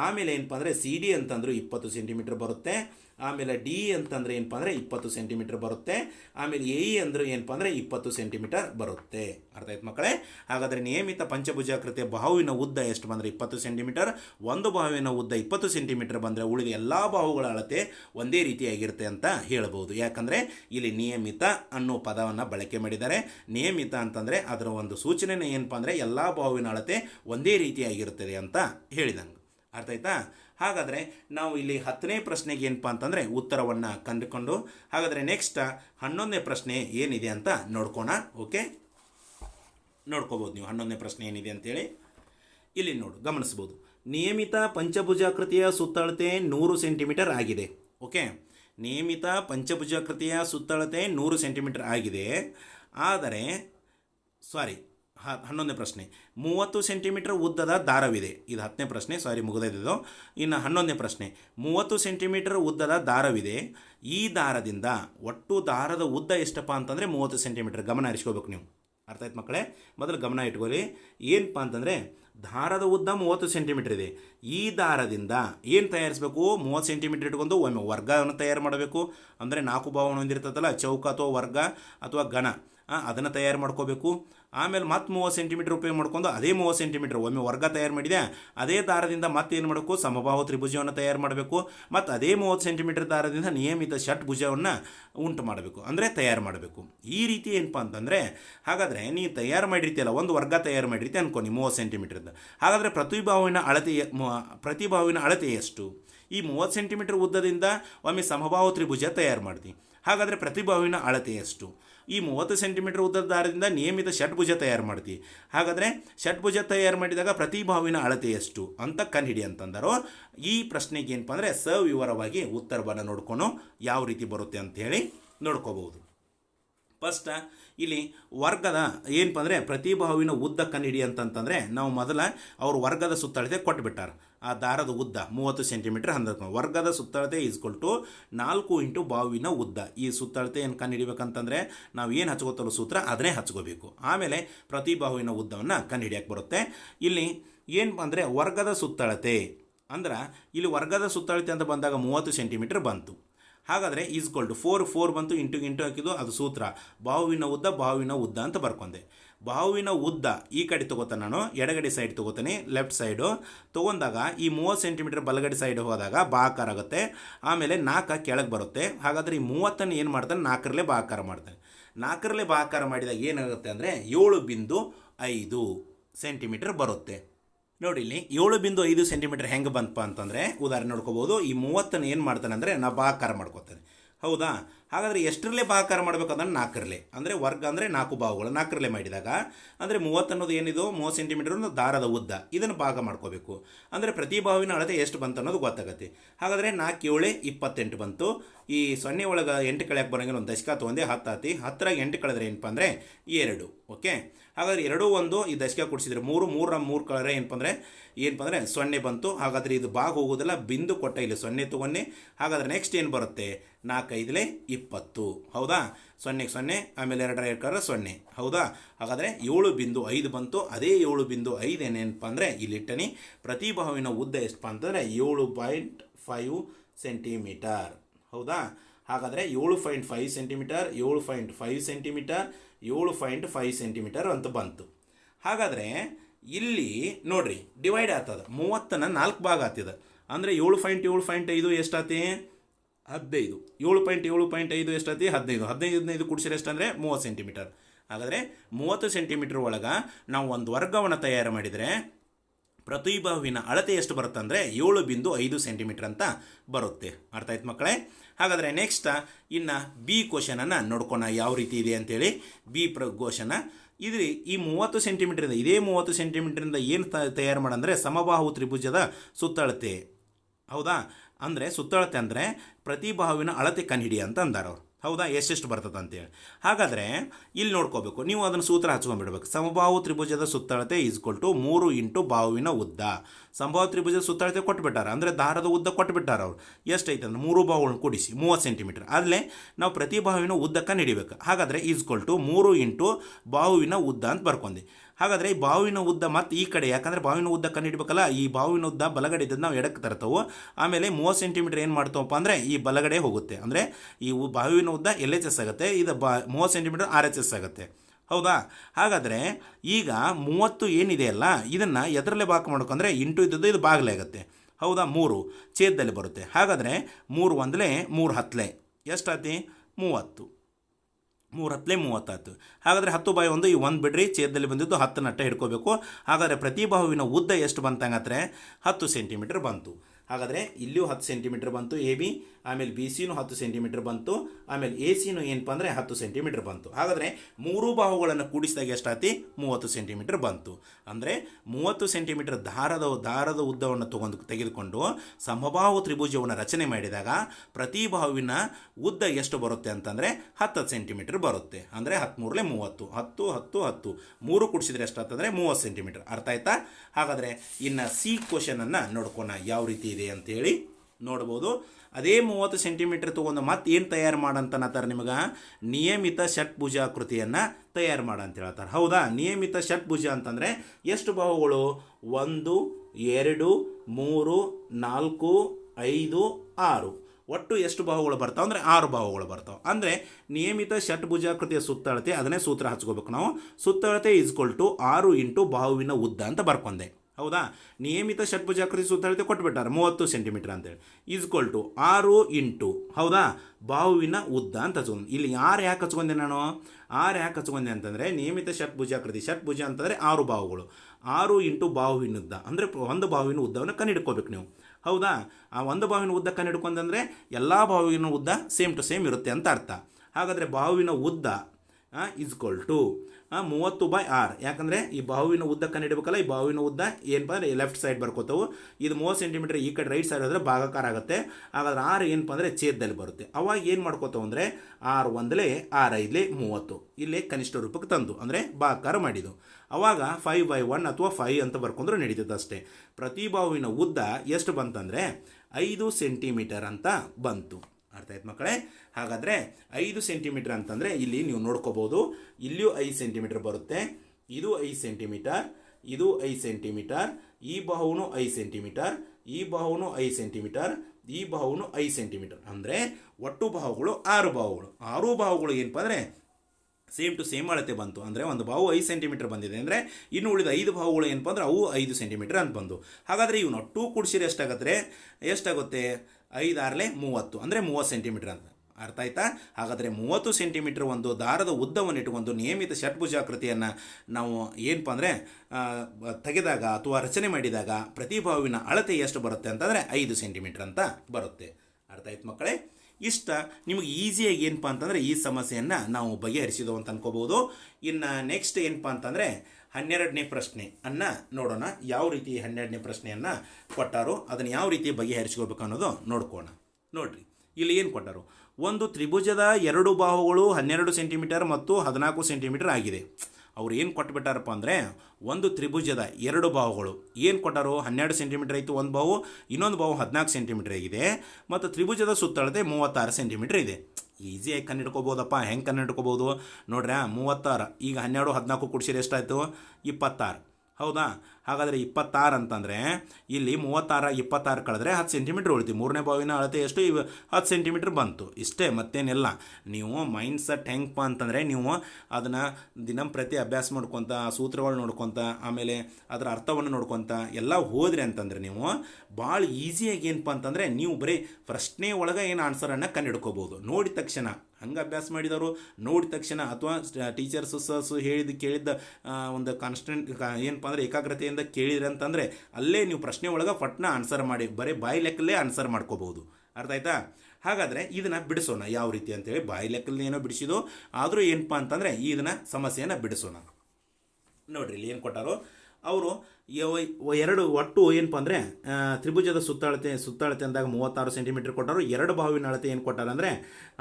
ಆಮೇಲೆ ಏನಪ್ಪ ಅಂದರೆ ಸಿ ಡಿ ಅಂತಂದರೂ ಇಪ್ಪತ್ತು ಸೆಂಟಿಮೀಟರ್ ಬರುತ್ತೆ. ಆಮೇಲೆ ಡಿ ಅಂತಂದರೆ ಏನಪ್ಪ ಅಂದರೆ ಇಪ್ಪತ್ತು ಸೆಂಟಿಮೀಟರ್ ಬರುತ್ತೆ. ಆಮೇಲೆ ಎ ಅಂದ್ರೆ ಏನಪ್ಪ ಅಂದರೆ ಇಪ್ಪತ್ತು ಸೆಂಟಿಮೀಟರ್ ಬರುತ್ತೆ. ಅರ್ಥ ಆಯ್ತು ಮಕ್ಕಳೇ? ಹಾಗಾದರೆ ನಿಯಮಿತ ಪಂಚಭುಜಾಕೃತಿಯ ಬಾಹುವಿನ ಉದ್ದ ಎಷ್ಟು ಬಂದರೆ ಇಪ್ಪತ್ತು ಸೆಂಟಿಮೀಟರ್? ಒಂದು ಬಾಹುವಿನ ಉದ್ದ ಇಪ್ಪತ್ತು ಸೆಂಟಿಮೀಟರ್ ಬಂದರೆ ಉಳಿದ ಎಲ್ಲ ಬಾಹುಗಳ ಅಳತೆ ಒಂದೇ ರೀತಿಯಾಗಿರುತ್ತೆ ಅಂತ ಹೇಳ್ಬೋದು. ಯಾಕಂದರೆ ಇಲ್ಲಿ ನಿಯಮಿತ ಅನ್ನೋ ಪದವನ್ನು ಬಳಕೆ ಮಾಡಿದ್ದಾರೆ. ನಿಯಮಿತ ಅಂತಂದರೆ ಅದರ ಒಂದು ಸೂಚನೆ ಏನಪ್ಪ ಅಂದರೆ ಎಲ್ಲ ಬಾಹುವಿನ ಅಳತೆ ಒಂದೇ ರೀತಿಯಾಗಿರುತ್ತದೆ ಅಂತ ಹೇಳಿದಂಗೆ. ಅರ್ಥ ಆಯ್ತಾ? ಹಾಗಾದರೆ ನಾವು ಇಲ್ಲಿ ಹತ್ತನೇ ಪ್ರಶ್ನೆಗೆ ಏನಪ್ಪ ಅಂತಂದರೆ ಉತ್ತರವನ್ನು ಕಂಡುಕೊಂಡು, ಹಾಗಾದರೆ ನೆಕ್ಸ್ಟ್ ಹನ್ನೊಂದನೇ ಪ್ರಶ್ನೆ ಏನಿದೆ ಅಂತ ನೋಡ್ಕೋಣ ಓಕೆ ನೋಡ್ಕೋಬೋದು ನೀವು ಹನ್ನೊಂದನೇ ಪ್ರಶ್ನೆ ಏನಿದೆ ಅಂತೇಳಿ. ಇಲ್ಲಿ ನೋಡು, ಗಮನಿಸ್ಬೋದು. ನಿಯಮಿತ ಪಂಚಭುಜಾಕೃತಿಯ ಸುತ್ತಳತೆ ನೂರು ಸೆಂಟಿಮೀಟರ್ ಆಗಿದೆ ಓಕೆ ನಿಯಮಿತ ಪಂಚಭುಜಾಕೃತಿಯ ಸುತ್ತಳತೆ ನೂರು ಸೆಂಟಿಮೀಟರ್ ಆಗಿದೆ. ಆದರೆ ಸಾರಿ ಹನ್ನೊಂದನೇ ಪ್ರಶ್ನೆ. ಮೂವತ್ತು ಸೆಂಟಿಮೀಟರ್ ಉದ್ದದ ದಾರವಿದೆ. ಇದು ಹತ್ತನೇ ಪ್ರಶ್ನೆ, ಸಾರಿ ಮುಗಿದಿದ್ದು ಇನ್ನು ಹನ್ನೊಂದನೇ ಪ್ರಶ್ನೆ. ಮೂವತ್ತು ಸೆಂಟಿಮೀಟರ್ ಉದ್ದದ ದಾರವಿದೆ. ಈ ದಾರದಿಂದ ಒಟ್ಟು ದಾರದ ಉದ್ದ ಎಷ್ಟಪ್ಪ ಅಂತಂದರೆ ಮೂವತ್ತು ಸೆಂಟಿಮೀಟರ್. ಗಮನ ಹರಿಸ್ಕೋಬೇಕು ನೀವು. ಅರ್ಥ ಆಯ್ತು ಮಕ್ಕಳೇ? ಮೊದಲು ಗಮನ ಇಟ್ಕೊಳ್ಳಿ. ಏನಪ್ಪ ಅಂತಂದರೆ ದಾರದ ಉದ್ದ ಮೂವತ್ತು ಸೆಂಟಿಮೀಟರ್ ಇದೆ. ಈ ದಾರದಿಂದ ಏನು ತಯಾರಿಸಬೇಕು? ಮೂವತ್ತು ಸೆಂಟಿಮೀಟರ್ ಇಟ್ಕೊಂಡು ಒಮ್ಮೆ ವರ್ಗವನ್ನು ತಯಾರು ಮಾಡಬೇಕು. ಅಂದರೆ ನಾಲ್ಕು ಭಾವನ ಹೊಂದಿರ್ತದಲ್ಲ, ಚೌಕ ಅಥವಾ ವರ್ಗ ಅಥವಾ ಘನ. ಅದನ್ನು ತಯಾರು ಮಾಡ್ಕೋಬೇಕು. ಆಮೇಲೆ ಮತ್ತೆ ಮೂವತ್ತು ಸೆಂಟಿಮೀಟರ್ ಉಪಯೋಗ ಮಾಡ್ಕೊಂಡು ಅದೇ ಮೂವತ್ತು ಸೆಂಟಿಮೀಟರ್ ಒಮ್ಮೆ ವರ್ಗ ತಯಾರು ಮಾಡಿದೆ. ಅದೇ ದಾರದಿಂದ ಮತ್ತೆ ಏನು ಮಾಡಬೇಕು? ಸಮಭಾವ ತ್ರಿಭುಜವನ್ನು ತಯಾರು ಮಾಡಬೇಕು. ಮತ್ತು ಅದೇ ಮೂವತ್ತು ಸೆಂಟಿಮೀಟರ್ ದಾರದಿಂದ ನಿಯಮಿತ ಷಟ್ ಭುಜವನ್ನು ಉಂಟು ಮಾಡಬೇಕು. ಅಂದರೆ ತಯಾರು ಮಾಡಬೇಕು. ಈ ರೀತಿ ಏನಪ್ಪ ಅಂತಂದರೆ, ಹಾಗಾದರೆ ನೀವು ತಯಾರು ಮಾಡಿರ್ತೀಯಲ್ಲ, ಒಂದು ವರ್ಗ ತಯಾರು ಮಾಡಿರ್ತೀಯ ಅನ್ಕೊನಿ ಮೂವತ್ತು ಸೆಂಟಿಮೀಟ್ರದ್ದು ಹಾಗಾದರೆ ಪ್ರತಿಭಾವಿನ ಅಳತೆ ಪ್ರತಿಭಾವಿನ ಪ್ರತಿ ಅಳತೆ ಎಷ್ಟು? ಈ ಮೂವತ್ತು ಸೆಂಟಿಮೀಟರ್ ಉದ್ದದಿಂದ ಒಮ್ಮೆ ಸಮಭಾವ ತ್ರಿಭುಜ ತಯಾರು ಮಾಡ್ತೀವಿ ಹಾಗಾದರೆ ಪ್ರತಿಭಾವಿನ ಅಳತೆ ಎಷ್ಟು? ಈ ಮೂವತ್ತು ಸೆಂಟಿಮೀಟರ್ ಉದ್ದದ ದಾರದಿಂದ ನಿಯಮಿತ ಷಟ್ಭುಜ ತಯಾರು ಮಾಡ್ತೀವಿ. ಹಾಗಾದರೆ ಷಟ್ಭುಜ ತಯಾರು ಮಾಡಿದಾಗ ಪ್ರತಿ ಬಾವಿನ ಅಳತೆ ಎಷ್ಟು ಅಂತ ಕಂಡುಹಿಡಿ ಅಂತಂದರು. ಈ ಪ್ರಶ್ನೆಗೆ ಏನಪ್ಪ ಅಂದರೆ ಸವಿವರವಾಗಿ ಉತ್ತರವನ್ನು ನೋಡ್ಕೊಂಡು ಯಾವ ರೀತಿ ಬರುತ್ತೆ ಅಂಥೇಳಿ ನೋಡ್ಕೋಬಹುದು. ಫಸ್ಟ್, ಇಲ್ಲಿ ವರ್ಗದ ಏನಪ್ಪ ಅಂದರೆ ಪ್ರತಿ ಬಾವಿನ ಉದ್ದ ಕಂಡುಹಿಡಿ ಅಂತಂತಂದರೆ ನಾವು ಮೊದಲ ಅವ್ರ ವರ್ಗದ ಸುತ್ತಳತೆ ಕೊಟ್ಬಿಟ್ಟಾರ. ಆ ದಾರದ ಉದ್ದ ಮೂವತ್ತು ಸೆಂಟಿಮೀಟರ್ ಹಂದರ್ಕೊಂಡು ವರ್ಗದ ಸುತ್ತಳತೆ ಈಸ್ಕೊಲ್ ಟು ನಾಲ್ಕು ಇಂಟು ಬಾವಿನ ಉದ್ದ. ಈ ಸುತ್ತಳತೆ ಏನು ಕಂಡುಹಿಡಿಬೇಕಂತಂದರೆ ನಾವು ಏನು ಹಚ್ಕೋತಲ್ಲ ಸೂತ್ರ ಅದನ್ನೇ ಹಚ್ಕೋಬೇಕು. ಆಮೇಲೆ ಪ್ರತಿ ಬಾಹುವಿನ ಉದ್ದವನ್ನು ಕಂಡುಹಿಡಿಯಕ್ಕೆ ಬರುತ್ತೆ. ಇಲ್ಲಿ ಏನು ಅಂದರೆ ವರ್ಗದ ಸುತ್ತಳತೆ ಅಂದ್ರೆ ಇಲ್ಲಿ ವರ್ಗದ ಸುತ್ತಳತೆ ಅಂತ ಬಂದಾಗ ಮೂವತ್ತು ಸೆಂಟಿಮೀಟರ್ ಬಂತು. ಹಾಗಾದರೆ is equal to four four ಬಂತು, ಇಂಟು ಇಂಟು ಹಾಕಿದ್ದು ಅದು ಸೂತ್ರ. ಬಾಹುವಿನ ಉದ್ದ ಬಾಹುವಿನ ಉದ್ದ ಅಂತ ಬರ್ಕೊಂಡೆ. ಬಾಹುವಿನ ಉದ್ದ ಈ ಕಡೆ ತಗೋತಾನೆ ನಾನು, ಎಡಗಡೆ ಸೈಡ್ ತೊಗೋತೀನಿ ಲೆಫ್ಟ್ ಸೈಡು ತೊಗೊಂಡಾಗ ಈ ಮೂವತ್ತು ಸೆಂಟಿಮೀಟರ್ ಬಲಗಡೆ ಸೈಡ್ ಹೋದಾಗ ಬಾಕಾರ ಆಗುತ್ತೆ. ಆಮೇಲೆ ನಾಲ್ಕು ಕೆಳಗೆ ಬರುತ್ತೆ. ಹಾಗಾದರೆ ಈ ಮೂವತ್ತನ್ನು ಏನು ಮಾಡ್ತಾನೆ? ನಾಲ್ಕರಲ್ಲೇ ಬಾಕಾರ ಮಾಡ್ತಾನೆ. ನಾಲ್ಕರಲ್ಲೇ ಬಾಕಾರ ಮಾಡಿದಾಗ ಏನಾಗುತ್ತೆ ಅಂದರೆ ಏಳು ಬಿಂದು ಐದು ಸೆಂಟಿಮೀಟರ್ ಬರುತ್ತೆ. ನೋಡಿ ಇಲ್ಲಿ ಏಳು ಬಿಂದು ಐದು ಸೆಂಟಿಮೀಟರ್ ಹೆಂಗೆ ಬಂತಪ್ಪ ಅಂತಂದರೆ, ಉದಾಹರಣೆ ನೋಡ್ಕೋಬೋದು. ಈ ಮೂವತ್ತನ್ನು ಏನು ಮಾಡ್ತಾನೆ ಅಂದರೆ ನಾ ಬಾಕಾರ ಮಾಡ್ಕೋತಾನೆ. ಹೌದಾ? ಹಾಗಾದರೆ ಎಷ್ಟರಲ್ಲೇ ಭಾಗಾಕಾರ ಮಾಡ್ಬೇಕಂದ್ರೆ ನಾಲ್ಕರಲ್ಲೇ. ಅಂದರೆ ವರ್ಗ ಅಂದರೆ ನಾಲ್ಕು ಭಾಗಗಳು ನಾಲ್ಕರಲ್ಲೇ ಮಾಡಿದಾಗ, ಅಂದರೆ ಮೂವತ್ತು ಅನ್ನೋದು ಏನಿದು? ಮೂವತ್ತು ಸೆಂಟಿಮೀಟರ್ ಒಂದು ದಾರದ ಉದ್ದ. ಇದನ್ನು ಭಾಗ ಮಾಡ್ಕೋಬೇಕು. ಅಂದರೆ ಪ್ರತಿ ಭಾವಿನ ಅಳತೆ ಎಷ್ಟು ಬಂತು ಅನ್ನೋದು ಗೊತ್ತಾಗತ್ತೆ. ಹಾಗಾದರೆ ನಾಲ್ಕು ಏಳು ಇಪ್ಪತ್ತೆಂಟು ಬಂತು. ಈ ಸೊನ್ನೆ ಒಳಗೆ ಎಂಟು ಕಳೆಯಕ್ಕೆ ಬರೋಂಗಿಲ್ಲ ಒಂದು ದಶಕ ತೊಗೊಂಡೆ. ಹತ್ತಾತಿ ಹತ್ತರಾಗ ಎಂಟು ಕಳೆದ್ರೆ ಏನಪ್ಪ ಅಂದರೆ ಎರಡು. ಓಕೆ ಹಾಗಾದ್ರೆ ಎರಡೂ ಒಂದು ಈ ದಶಕ ಕೊಡಿಸಿದರೆ ಮೂರು, ಮೂರರ ಮೂರು ಕಳೆದ್ರೆ ಏನಪ್ಪ ಅಂದರೆ ಏನಪ್ಪ ಅಂದರೆ ಸೊನ್ನೆ ಬಂತು. ಹಾಗಾದರೆ ಇದು ಭಾಗ ಹೋಗೋದಲ್ಲ ಬಿಂದು ಕೊಟ್ಟ ಇಲ್ಲಿ ಸೊನ್ನೆ ತೊಗೊಂಡೆ ಹಾಗಾದರೆ ನೆಕ್ಸ್ಟ್ ಏನು ಬರುತ್ತೆ? ನಾಲ್ಕೈದಲೆ ಇಪ್ಪತ್ತು. ಹೌದಾ? ಸೊನ್ನೆಗೆ ಸೊನ್ನೆ, ಆಮೇಲೆ ಎರಡರ ಎರಡು ಸೊನ್ನೆ. ಹೌದಾ? ಹಾಗಾದರೆ ಏಳು ಬಿಂದು ಐದು ಬಂತು. ಅದೇ ಏಳು ಬಿಂದು ಐದು ಏನೇನಪ್ಪ ಅಂದರೆ ಇಲ್ಲಿಟ್ಟನಿ ಪ್ರತಿ ಬಾವಿನ ಉದ್ದ ಎಷ್ಟಪ್ಪ ಅಂತಂದರೆ ಏಳು ಪಾಯಿಂಟ್ ಫೈವ್ ಸೆಂಟಿಮೀಟರ್. ಹೌದಾ? ಹಾಗಾದರೆ ಏಳು ಪಾಯಿಂಟ್ ಫೈವ್ ಸೆಂಟಿಮೀಟರ್, ಏಳು ಪಾಯಿಂಟ್ ಫೈವ್ ಸೆಂಟಿಮೀಟರ್ ಏಳು ಪಾಯಿಂಟ್ ಫೈವ್ ಸೆಂಟಿಮೀಟರ್ ಅಂತ ಬಂತು. ಹಾಗಾದರೆ ಇಲ್ಲಿ ನೋಡ್ರಿ ಡಿವೈಡ್ ಆಗ್ತದ. ಮೂವತ್ತನ ನಾಲ್ಕು ಭಾಗ ಆಗ್ತದೆ. ಅಂದರೆ ಏಳು ಪಾಯಿಂಟ್ ಏಳು ಪಾಯಿಂಟ್ ಐದು ಎಷ್ಟಾತಿ? ಹದಿನೈದು. ಏಳು ಪಾಯಿಂಟ್ ಏಳು ಪಾಯಿಂಟ್ ಐದು ಎಷ್ಟಾತಿ? ಹದಿನೈದು. ಹದಿನೈದು ಹದಿನೈದು ಕೂಡಿಸಿದ್ರೆ ಎಷ್ಟಂದರೆ? ಮೂವತ್ತು ಸೆಂಟಿಮೀಟರ್. ಹಾಗಾದರೆ ಮೂವತ್ತು ಸೆಂಟಿಮೀಟರ್ ಒಳಗೆ ನಾವು ಒಂದು ವರ್ಗವನ್ನು ತಯಾರು ಮಾಡಿದರೆ ಪ್ರತಿ ಬಾಹುವಿನ ಅಳತೆ ಎಷ್ಟು ಬರುತ್ತೆ ಅಂದರೆ ಏಳು ಬಿಂದು ಐದು ಸೆಂಟಿಮೀಟರ್ ಅಂತ ಬರುತ್ತೆ. ಅರ್ಥ ಆಯ್ತು ಮಕ್ಕಳೇ? ಹಾಗಾದರೆ ನೆಕ್ಸ್ಟ್ ಇನ್ನು ಬಿ ಕ್ವಶನನ್ನು ನೋಡ್ಕೋಣ, ಯಾವ ರೀತಿ ಇದೆ ಅಂತೇಳಿ. ಬಿ ಪ್ರ ಕ್ವಶನ ಇದ್ರಿ, ಈ ಮೂವತ್ತು ಸೆಂಟಿಮೀಟ್ರಿಂದ, ಇದೇ ಮೂವತ್ತು ಸೆಂಟಿಮೀಟ್ರಿಂದ ಏನು ತಯಾರು ಮಾಡಂದರೆ ಸಮಬಾಹು ತ್ರಿಭುಜದ ಸುತ್ತಳತೆ. ಹೌದಾ? ಅಂದರೆ ಸುತ್ತಳತೆ ಅಂದರೆ ಪ್ರತಿ ಬಾಹುವಿನ ಅಳತೆ ಕಂಡುಹಿಡಿಯ ಅಂತ ಅಂದಾರ ಅವ್ರು. ಹೌದಾ? ಎಷ್ಟೆಷ್ಟು ಬರ್ತದೆ ಅಂತೇಳಿ. ಹಾಗಾದರೆ ಇಲ್ಲಿ ನೋಡ್ಕೋಬೇಕು. ನೀವು ಅದನ್ನು ಸೂತ್ರ ಹಚ್ಕೊಂಡ್ಬಿಡ್ಬೇಕು. ಸಮಬಾಹು ತ್ರಿಭುಜದ ಸುತ್ತಳತೆ ಈಸ್ಕೊಲ್ ಟು ಮೂರು ಇಂಟು ಬಾಹುವಿನ ಉದ್ದ. ಸಂಭಾವ ತ್ರಿಭುಜದ ಸುತ್ತಳತೆ ಕೊಟ್ಬಿಟ್ಟಾರ? ಅಂದರೆ ದಾರದ ಉದ್ದ ಕೊಟ್ಬಿಟ್ಟಾರ ಅವ್ರು. ಎಷ್ಟೈತೆ ಅಂದ್ರೆ ಮೂರು ಬಾಹುಗಳನ್ನು ಕೂಡಿಸಿ, ಮೂವತ್ತು ಸೆಂಟಿಮೀಟರ್ ಅಲ್ಲೇ ನಾವು ಪ್ರತಿ ಬಾಹುವಿನ ಉದ್ದಕ್ಕೆ ಹಿಡಿಬೇಕು ಹಾಗಾದರೆ ಈಸ್ಕೊಲ್ ಟು ಮೂರು ಇಂಟು ಬಾಹುವಿನ ಉದ್ದ ಅಂತ ಬರ್ಕೊಂಡಿ. ಹಾಗಾದರೆ ಈ ಬಾವಿನ ಉದ್ದ ಮತ್ತು ಈ ಕಡೆ, ಯಾಕಂದರೆ ಬಾವಿನ ಉದ್ದ ಕಂಡುಹಿಡಬೇಕಲ್ಲ ಈ ಬಾವಿನ ಉದ್ದ ಬಲಗಡೆ ಇದ್ದದ್ದು ನಾವು ಎಡಕ್ಕೆ ತರ್ತವೆ. ಆಮೇಲೆ ಮೂವತ್ತು ಸೆಂಟಿಮೀಟರ್ ಏನು ಮಾಡ್ತವಪ್ಪ ಅಂದರೆ ಈ ಬಲಗಡೆ ಹೋಗುತ್ತೆ. ಅಂದರೆ ಈ ಬಾವಿನ ಉದ್ದ ಎಲ್ ಎಚ್ ಎಸ್ ಆಗುತ್ತೆ, ಇದು ಬಾ ಮೂವತ್ತು ಸೆಂಟಿಮೀಟರ್ ಆರ್ ಎಚ್ ಎಸ್ ಆಗುತ್ತೆ. ಹೌದಾ? ಹಾಗಾದರೆ ಈಗ ಮೂವತ್ತು ಏನಿದೆಯಲ್ಲ ಇದನ್ನು ಎದರಲ್ಲೇ ಬಾಕ್ ಮಾಡ್ಕೊಂಡ್ರೆ ಇಂಟು ಇದ್ದದ್ದು ಇದು ಬಾಗಿಲೇ ಆಗುತ್ತೆ. ಹೌದಾ? ಮೂರು ಛೇದದಲ್ಲಿ ಬರುತ್ತೆ. ಹಾಗಾದರೆ ಮೂರು ಒಂದಲೇ ಮೂರು ಹತ್ತಲೆ ಎಷ್ಟಾತಿ? ಮೂವತ್ತು. ಮೂರು ಹತ್ತಲೇ ಮೂವತ್ತಾಯ್ತು. ಹಾಗಾದರೆ ಹತ್ತು ಬಾಯಿ ಒಂದು, ಈ ಒಂದು ಬಿಡ್ರಿ ಛೇದದಲ್ಲಿ ಬಂದಿದ್ದು ಹತ್ತು ನಟ್ಟ ಹಿಡ್ಕೋಬೇಕು. ಹಾಗಾದರೆ ಪ್ರತಿ ಬಾಹುವಿನ ಉದ್ದ ಎಷ್ಟು ಬಂತಂಗಾತ್ರೆ ಹತ್ತು ಸೆಂಟಿಮೀಟರ್ ಬಂತು. ಹಾಗಾದರೆ ಇಲ್ಲಿಯೂ ಹತ್ತು ಸೆಂಟಿಮೀಟ್ರ್ ಬಂತು ಎ ಬಿ ಆಮೇಲೆ ಬಿ ಸಿನೂ ಹತ್ತು ಸೆಂಟಿಮೀಟ್ರ್ ಬಂತು, ಆಮೇಲೆ ಎ ಸಿನೂ ಏನಪ್ಪ ಅಂದರೆ ಹತ್ತು ಸೆಂಟಿಮೀಟ್ರ್ ಬಂತು. ಹಾಗಾದರೆ ಮೂರು ಬಾಹುಗಳನ್ನು ಕೂಡಿಸಿದಾಗ ಎಷ್ಟಾತಿ ಮೂವತ್ತು ಸೆಂಟಿಮೀಟ್ರ್ ಬಂತು. ಅಂದರೆ ಮೂವತ್ತು ಸೆಂಟಿಮೀಟ್ರ್ ದಾರದ ದಾರದ ಉದ್ದವನ್ನು ತಗೊಂಡು ತೆಗೆದುಕೊಂಡು ಸಮಬಾಹು ತ್ರಿಭುಜವನ್ನು ರಚನೆ ಮಾಡಿದಾಗ ಪ್ರತಿ ಬಾಹುವಿನ ಉದ್ದ ಎಷ್ಟು ಬರುತ್ತೆ ಅಂತಂದರೆ ಹತ್ತು ಸೆಂಟಿಮೀಟ್ರ್ ಬರುತ್ತೆ. ಅಂದರೆ ಹತ್ತ್ಮೂರಲೆ ಮೂವತ್ತು. ಹತ್ತು ಹತ್ತು ಹತ್ತು. ಮೂರು ಕೂಡಿಸಿದ್ರೆ ಎಷ್ಟಾಗ್ತಂದರೆ ಮೂವತ್ತು ಸೆಂಟಿಮೀಟರ್ ಅರ್ಥ ಆಯ್ತಾ? ಹಾಗಾದರೆ ಇನ್ನು ಸಿ ಕ್ವಶನನ್ನು ನೋಡ್ಕೋಣ. ಯಾವ ರೀತಿ ಇದೆ ಅಂತೇಳಿ ನೋಡ್ಬೋದು. ಅದೇ ಮೂವತ್ತು ಸೆಂಟಿಮೀಟರ್ ತೊಗೊಂಡು ಮತ್ತೆ ಏನು ತಯಾರು ಮಾಡಂತನತ್ತಾರೆ ನಿಮಗೆ? ನಿಯಮಿತ ಷಟ್ಭುಜಾಕೃತಿಯನ್ನು ತಯಾರು ಮಾಡ ಅಂತ ಹೇಳ್ತಾರೆ. ಹೌದಾ? ನಿಯಮಿತ ಷಟ್ಭುಜ ಅಂತಂದರೆ ಎಷ್ಟು ಬಾಹುಗಳು? ಒಂದು, ಎರಡು, ಮೂರು, ನಾಲ್ಕು, ಐದು, ಆರು. ಒಟ್ಟು ಎಷ್ಟು ಬಾಹುಗಳು ಬರ್ತಾವೆ? ಅಂದರೆ ಆರು ಬಾಹುಗಳು ಬರ್ತಾವೆ. ಅಂದರೆ ನಿಯಮಿತ ಷಟ್ಭುಜಾಕೃತಿಯ ಸುತ್ತಳತೆ, ಅದನ್ನೇ ಸೂತ್ರ ಹಚ್ಕೋಬೇಕು ನಾವು. ಸುತ್ತಳತೆ ಇಸ್ಕೊಲ್ ಟು ಆರು ಇಂಟು ಬಾಹುವಿನ ಉದ್ದ ಅಂತ ಬರ್ಕೊಂಡೆ. ಹೌದಾ? ನಿಯಮಿತ ಷಟ್ಭುಜಾಕೃತಿ ಸುತ್ತಳತೆ ಕೊಟ್ಬಿಟ್ಟಾರೆ. ಮೂವತ್ತು ಸೆಂಟಿಮೀಟರ್ ಅಂತೇಳಿ. ಈಸ್ಕೊಲ್ ಟು ಆರು ಇಂಟು, ಹೌದಾ? ಬಾಹುವಿನ ಉದ್ದ ಅಂತ ಹಚ್ಕೊಂಡು ಇಲ್ಲಿ ಯಾರು ಯಾಕೆ ಹಚ್ಕೊಂಡೆ ನಾನು? ಆರು ಯಾಕೆ ಹಚ್ಕೊಂಡೆ ಅಂತಂದರೆ, ನಿಯಮಿತ ಷಟ್ಭುಜಾಕೃತಿ, ಷಟ್ಭುಜ ಅಂತಂದರೆ ಆರು ಬಾಹುಗಳು. ಆರು ಇಂಟು ಬಾಹುವಿನ ಉದ್ದ, ಅಂದರೆ ಒಂದು ಬಾಹುವಿನ ಉದ್ದವನ್ನು ಕಂಡುಹಿಡ್ಕೋಬೇಕು ನೀವು. ಹೌದಾ? ಆ ಒಂದು ಬಾವಿನ ಉದ್ದ ಕಂಡುಹಿಡ್ಕೊಂಡಂದರೆ ಎಲ್ಲ ಬಾವಿನ ಉದ್ದ ಸೇಮ್ ಟು ಸೇಮ್ ಇರುತ್ತೆ ಅಂತ ಅರ್ಥ. ಹಾಗಾದರೆ ಬಾವಿನ ಉದ್ದ ಇಸ್ಕೊಲ್ ಟು ಮೂವತ್ತು ಬೈ ಆರ್. ಯಾಕಂದರೆ ಈ ಬಾಹುವಿನ ಉದ್ದ ಕಂಡುಹಿಡಬೇಕಲ್ಲ ಈ ಬಾಹುವಿನ ಉದ್ದ ಏನಪ್ಪ ಅಂದರೆ ಲೆಫ್ಟ್ ಸೈಡ್ ಬರ್ಕೋತಾವು. ಇದು ಮೂವತ್ತು ಸೆಂಟಿಮೀಟರ್ ಈ ಕಡೆ ರೈಟ್ ಸೈಡ್ ಹೋದರೆ ಭಾಗಾಕಾರ ಆಗುತ್ತೆ. ಹಾಗಾದ್ರೆ ಆರ್ ಏನಪ್ಪ ಅಂದರೆ ಛೇದದಲ್ಲಿ ಬರುತ್ತೆ. ಅವಾಗ ಏನು ಮಾಡ್ಕೋತವು ಅಂದರೆ ಆರು ಒಂದಲೇ ಆರ್ ಐದಲೇ ಮೂವತ್ತು. ಇಲ್ಲಿ ಕನಿಷ್ಠ ರೂಪಕ್ಕೆ ತಂದು, ಅಂದರೆ ಭಾಗಾಕಾರ ಮಾಡಿದ್ದು ಅವಾಗ ಫೈವ್ ಬೈ ಒನ್ ಅಥವಾ ಫೈವ್ ಅಂತ ಬರ್ಕೊಂಡ್ರೆ ನಡೀತದೆ ಅಷ್ಟೇ. ಪ್ರತಿ ಬಾಹುವಿನ ಉದ್ದ ಎಷ್ಟು ಬಂತಂದರೆ ಐದು ಸೆಂಟಿಮೀಟರ್ ಅಂತ ಬಂತು. ಅರ್ಥ ಆಯ್ತು ಮಕ್ಕಳೇ? ಹಾಗಾದರೆ ಐದು ಸೆಂಟಿಮೀಟರ್ ಅಂತಂದರೆ ಇಲ್ಲಿ ನೀವು ನೋಡ್ಕೋಬೋದು. ಇಲ್ಲಿಯೂ ಐದು ಸೆಂಟಿಮೀಟರ್ ಬರುತ್ತೆ. ಇದು ಐದು ಸೆಂಟಿಮೀಟರ್ ಇದು ಐದು ಸೆಂಟಿಮೀಟರ್ ಈ ಬಾಹುನು ಐದು ಸೆಂಟಿಮೀಟರ್ ಈ ಬಾಹುನು ಐದು ಸೆಂಟಿಮೀಟರ್ ಈ ಬಾಹುನು ಐದು ಸೆಂಟಿಮೀಟರ್ ಅಂದರೆ ಒಟ್ಟು ಬಾಹುಗಳು ಆರು ಬಾಹುಗಳು. ಆರು ಬಾಹುಗಳು ಏನಪ್ಪ ಅಂದರೆ ಸೇಮ್ ಟು ಸೇಮ್ ಅಳತೆ ಬಂತು. ಅಂದರೆ ಒಂದು ಬಾವು ಐದು ಸೆಂಟಿಮೀಟರ್ ಬಂದಿದೆ ಅಂದರೆ ಇನ್ನು ಉಳಿದ ಐದು ಬಾವುಗಳು ಏನಪ್ಪ ಅಂದ್ರೆ ಅವು ಐದು ಸೆಂಟಿಮೀಟರ್ ಅಂತ ಬಂದು. ಹಾಗಾದರೆ ಇವನು ಟೂ ಕುಡಿಸಿರೆ ಎಷ್ಟಾಗತ್ತೆ ಎಷ್ಟಾಗುತ್ತೆ? ಐದು ಆರಲೆ ಮೂವತ್ತು, ಅಂದರೆ ಮೂವತ್ತು ಸೆಂಟಿಮೀಟರ್ ಅಂತ. ಅರ್ಥ ಆಯ್ತಾ? ಹಾಗಾದರೆ ಮೂವತ್ತು ಸೆಂಟಿಮೀಟರ್ ಒಂದು ದಾರದ ಉದ್ದವನ್ನು ಇಟ್ಟುಕೊಂಡು ನಿಯಮಿತ ಷಟ್ಭುಜಾಕೃತಿಯನ್ನು ನಾವು ಏನಪ್ಪ ಅಂದರೆ ತೆಗೆದಾಗ ಅಥವಾ ರಚನೆ ಮಾಡಿದಾಗ ಪ್ರತಿಭಾವಿನ ಅಳತೆ ಎಷ್ಟು ಬರುತ್ತೆ ಅಂತಂದರೆ ಐದು ಸೆಂಟಿಮೀಟರ್ ಅಂತ ಬರುತ್ತೆ. ಅರ್ಥ ಆಯ್ತು ಮಕ್ಕಳೇ? ಇಷ್ಟ. ನಿಮಗೆ ಈಸಿಯಾಗಿ ಏನಪ್ಪ ಅಂತಂದರೆ ಈ ಸಮಸ್ಯೆಯನ್ನು ನಾವು ಬಗೆಹರಿಸಿದವು ಅಂತ ಅನ್ಕೋಬೋದು. ಇನ್ನು ನೆಕ್ಸ್ಟ್ ಏನಪ್ಪ ಅಂತಂದರೆ ಹನ್ನೆರಡನೇ ಪ್ರಶ್ನೆ ಅನ್ನ ನೋಡೋಣ. ಯಾವ ರೀತಿ ಹನ್ನೆರಡನೇ ಪ್ರಶ್ನೆಯನ್ನು ಕೊಟ್ಟಾರೋ, ಅದನ್ನು ಯಾವ ರೀತಿ ಬಗೆಹರಿಸ್ಕೋಬೇಕು ಅನ್ನೋದು ನೋಡ್ಕೋಣ. ನೋಡ್ರಿ, ಇಲ್ಲಿ ಏನು ಕೊಟ್ಟರು? ಒಂದು ತ್ರಿಭುಜದ ಎರಡು ಬಾಹುಗಳು ಹನ್ನೆರಡು ಸೆಂಟಿಮೀಟರ್ ಮತ್ತು ಹದಿನಾಲ್ಕು ಸೆಂಟಿಮೀಟರ್ ಆಗಿದೆ. ಅವ್ರು ಏನು ಕೊಟ್ಬಿಟ್ಟಾರಪ್ಪ ಅಂದರೆ ಒಂದು ತ್ರಿಭುಜದ ಎರಡು ಬಾಹುಗಳು ಏನು ಕೊಟ್ಟರು? ಹನ್ನೆರಡು ಸೆಂಟಿಮೀಟರ್ ಆಯಿತು ಒಂದು ಬಾವು, ಇನ್ನೊಂದು ಬಾವು ಹದಿನಾಲ್ಕು ಸೆಂಟಿಮೀಟರ್ ಆಗಿದೆ. ಮತ್ತು ತ್ರಿಭುಜದ ಸುತ್ತಳತೆ ಮೂವತ್ತಾರು ಸೆಂಟಿಮೀಟರ್ ಇದೆ. ಈಸಿಯಾಗಿ ಕಣ್ಣು ಹಿಡ್ಕೋಬೋದಪ್ಪ ಹೆಂಗೆ ಕಣ್ಣು ಹಿಡ್ಕೋಬೋದು ನೋಡ್ರಿ ಮೂವತ್ತಾರು. ಈಗ ಹನ್ನೆರಡು, ಹದಿನಾಲ್ಕು ಕುಡಿಸಿದ್ರೆ ಎಷ್ಟಾಯಿತು? ಇಪ್ಪತ್ತಾರು. ಹೌದಾ? ಹಾಗಾದರೆ ಇಪ್ಪತ್ತಾರು ಅಂತಂದರೆ ಇಲ್ಲಿ ಮೂವತ್ತಾರು, ಇಪ್ಪತ್ತಾರು ಕಳೆದ್ರೆ ಹತ್ತು ಸೆಂಟಿಮೀಟ್ರ್ ಉಳಿತು ಮೂರನೇ ಬಾವಿನ ಅಳತೆ ಎಷ್ಟು? ಇವು ಹತ್ತು ಸೆಂಟಿಮೀಟ್ರ್ ಬಂತು. ಇಷ್ಟೇ, ಮತ್ತೇನಿಲ್ಲ. ನೀವು ಮೈಂಡ್ ಸೆಟ್ ಹೆಂಗಪ್ಪ ಅಂತಂದರೆ ನೀವು ಅದನ್ನು ದಿನಂಪ್ರತಿ ಅಭ್ಯಾಸ ಮಾಡ್ಕೊತ, ಸೂತ್ರಗಳು ನೋಡ್ಕೊತ, ಆಮೇಲೆ ಅದರ ಅರ್ಥವನ್ನು ನೋಡ್ಕೊತ ಎಲ್ಲ ಹೋದ್ರಿ ಅಂತಂದ್ರೆ ನೀವು ಭಾಳ ಈಸಿಯಾಗಿ ಏನಪ್ಪ ಅಂತಂದರೆ ನೀವು ಬರೀ ಪ್ರಶ್ನೆ ಒಳಗೆ ಏನು ಆನ್ಸರನ್ನು ಕಂಡುಹಿಡ್ಕೋಬೋದು. ನೋಡಿದ ತಕ್ಷಣ. ಹಂಗೆ ಅಭ್ಯಾಸ ಮಾಡಿದವರು ನೋಡಿದ ತಕ್ಷಣ ಅಥವಾ ಟೀಚರ್ಸು ಸರ್ಸು ಹೇಳಿದ ಕೇಳಿದ್ದ ಒಂದು ಕಾನ್ಸ್ಟೆಂಟ್ ಏನಪ್ಪ ಅಂದರೆ ಏಕಾಗ್ರತೆಯಿಂದ ಕೇಳಿದ್ರಿ ಅಂತಂದರೆ ಅಲ್ಲೇ ನೀವು ಪ್ರಶ್ನೆ ಒಳಗೆ ಫಟ್ನ ಆನ್ಸರ್ ಮಾಡಿ, ಬರೀ ಬಾಯಿ ಲೆಕ್ಕಲ್ಲೇ ಆನ್ಸರ್ ಮಾಡ್ಕೋಬೋದು ಅರ್ಥ ಆಯ್ತಾ? ಹಾಗಾದರೆ ಇದನ್ನು ಬಿಡಿಸೋಣ, ಯಾವ ರೀತಿ ಅಂತೇಳಿ. ಬಾಯಿ ಲೆಕ್ಕಲ್ಲಿ ಏನೋ ಬಿಡಿಸಿದೋ, ಆದರೂ ಏನಪ್ಪ ಅಂತಂದರೆ ಇದನ್ನು ಸಮಸ್ಯೆಯನ್ನು ಬಿಡಿಸೋಣ. ನೋಡ್ರಿ ಇಲ್ಲಿ ಏನು ಕೊಟ್ಟಾರೋ? ಅವರು ಎರಡು ಒಟ್ಟು ಏನಪ್ಪ ಅಂದರೆ ತ್ರಿಭುಜದ ಸುತ್ತಳತೆ ಸುತ್ತಳತೆ ಅಂದಾಗ ಮೂವತ್ತಾರು ಸೆಂಟಿಮೀಟರ್ ಕೊಟ್ಟರು. ಎರಡು ಬಾವಿನ ಅಳತೆ ಏನು ಕೊಟ್ಟಾರ ಅಂದರೆ,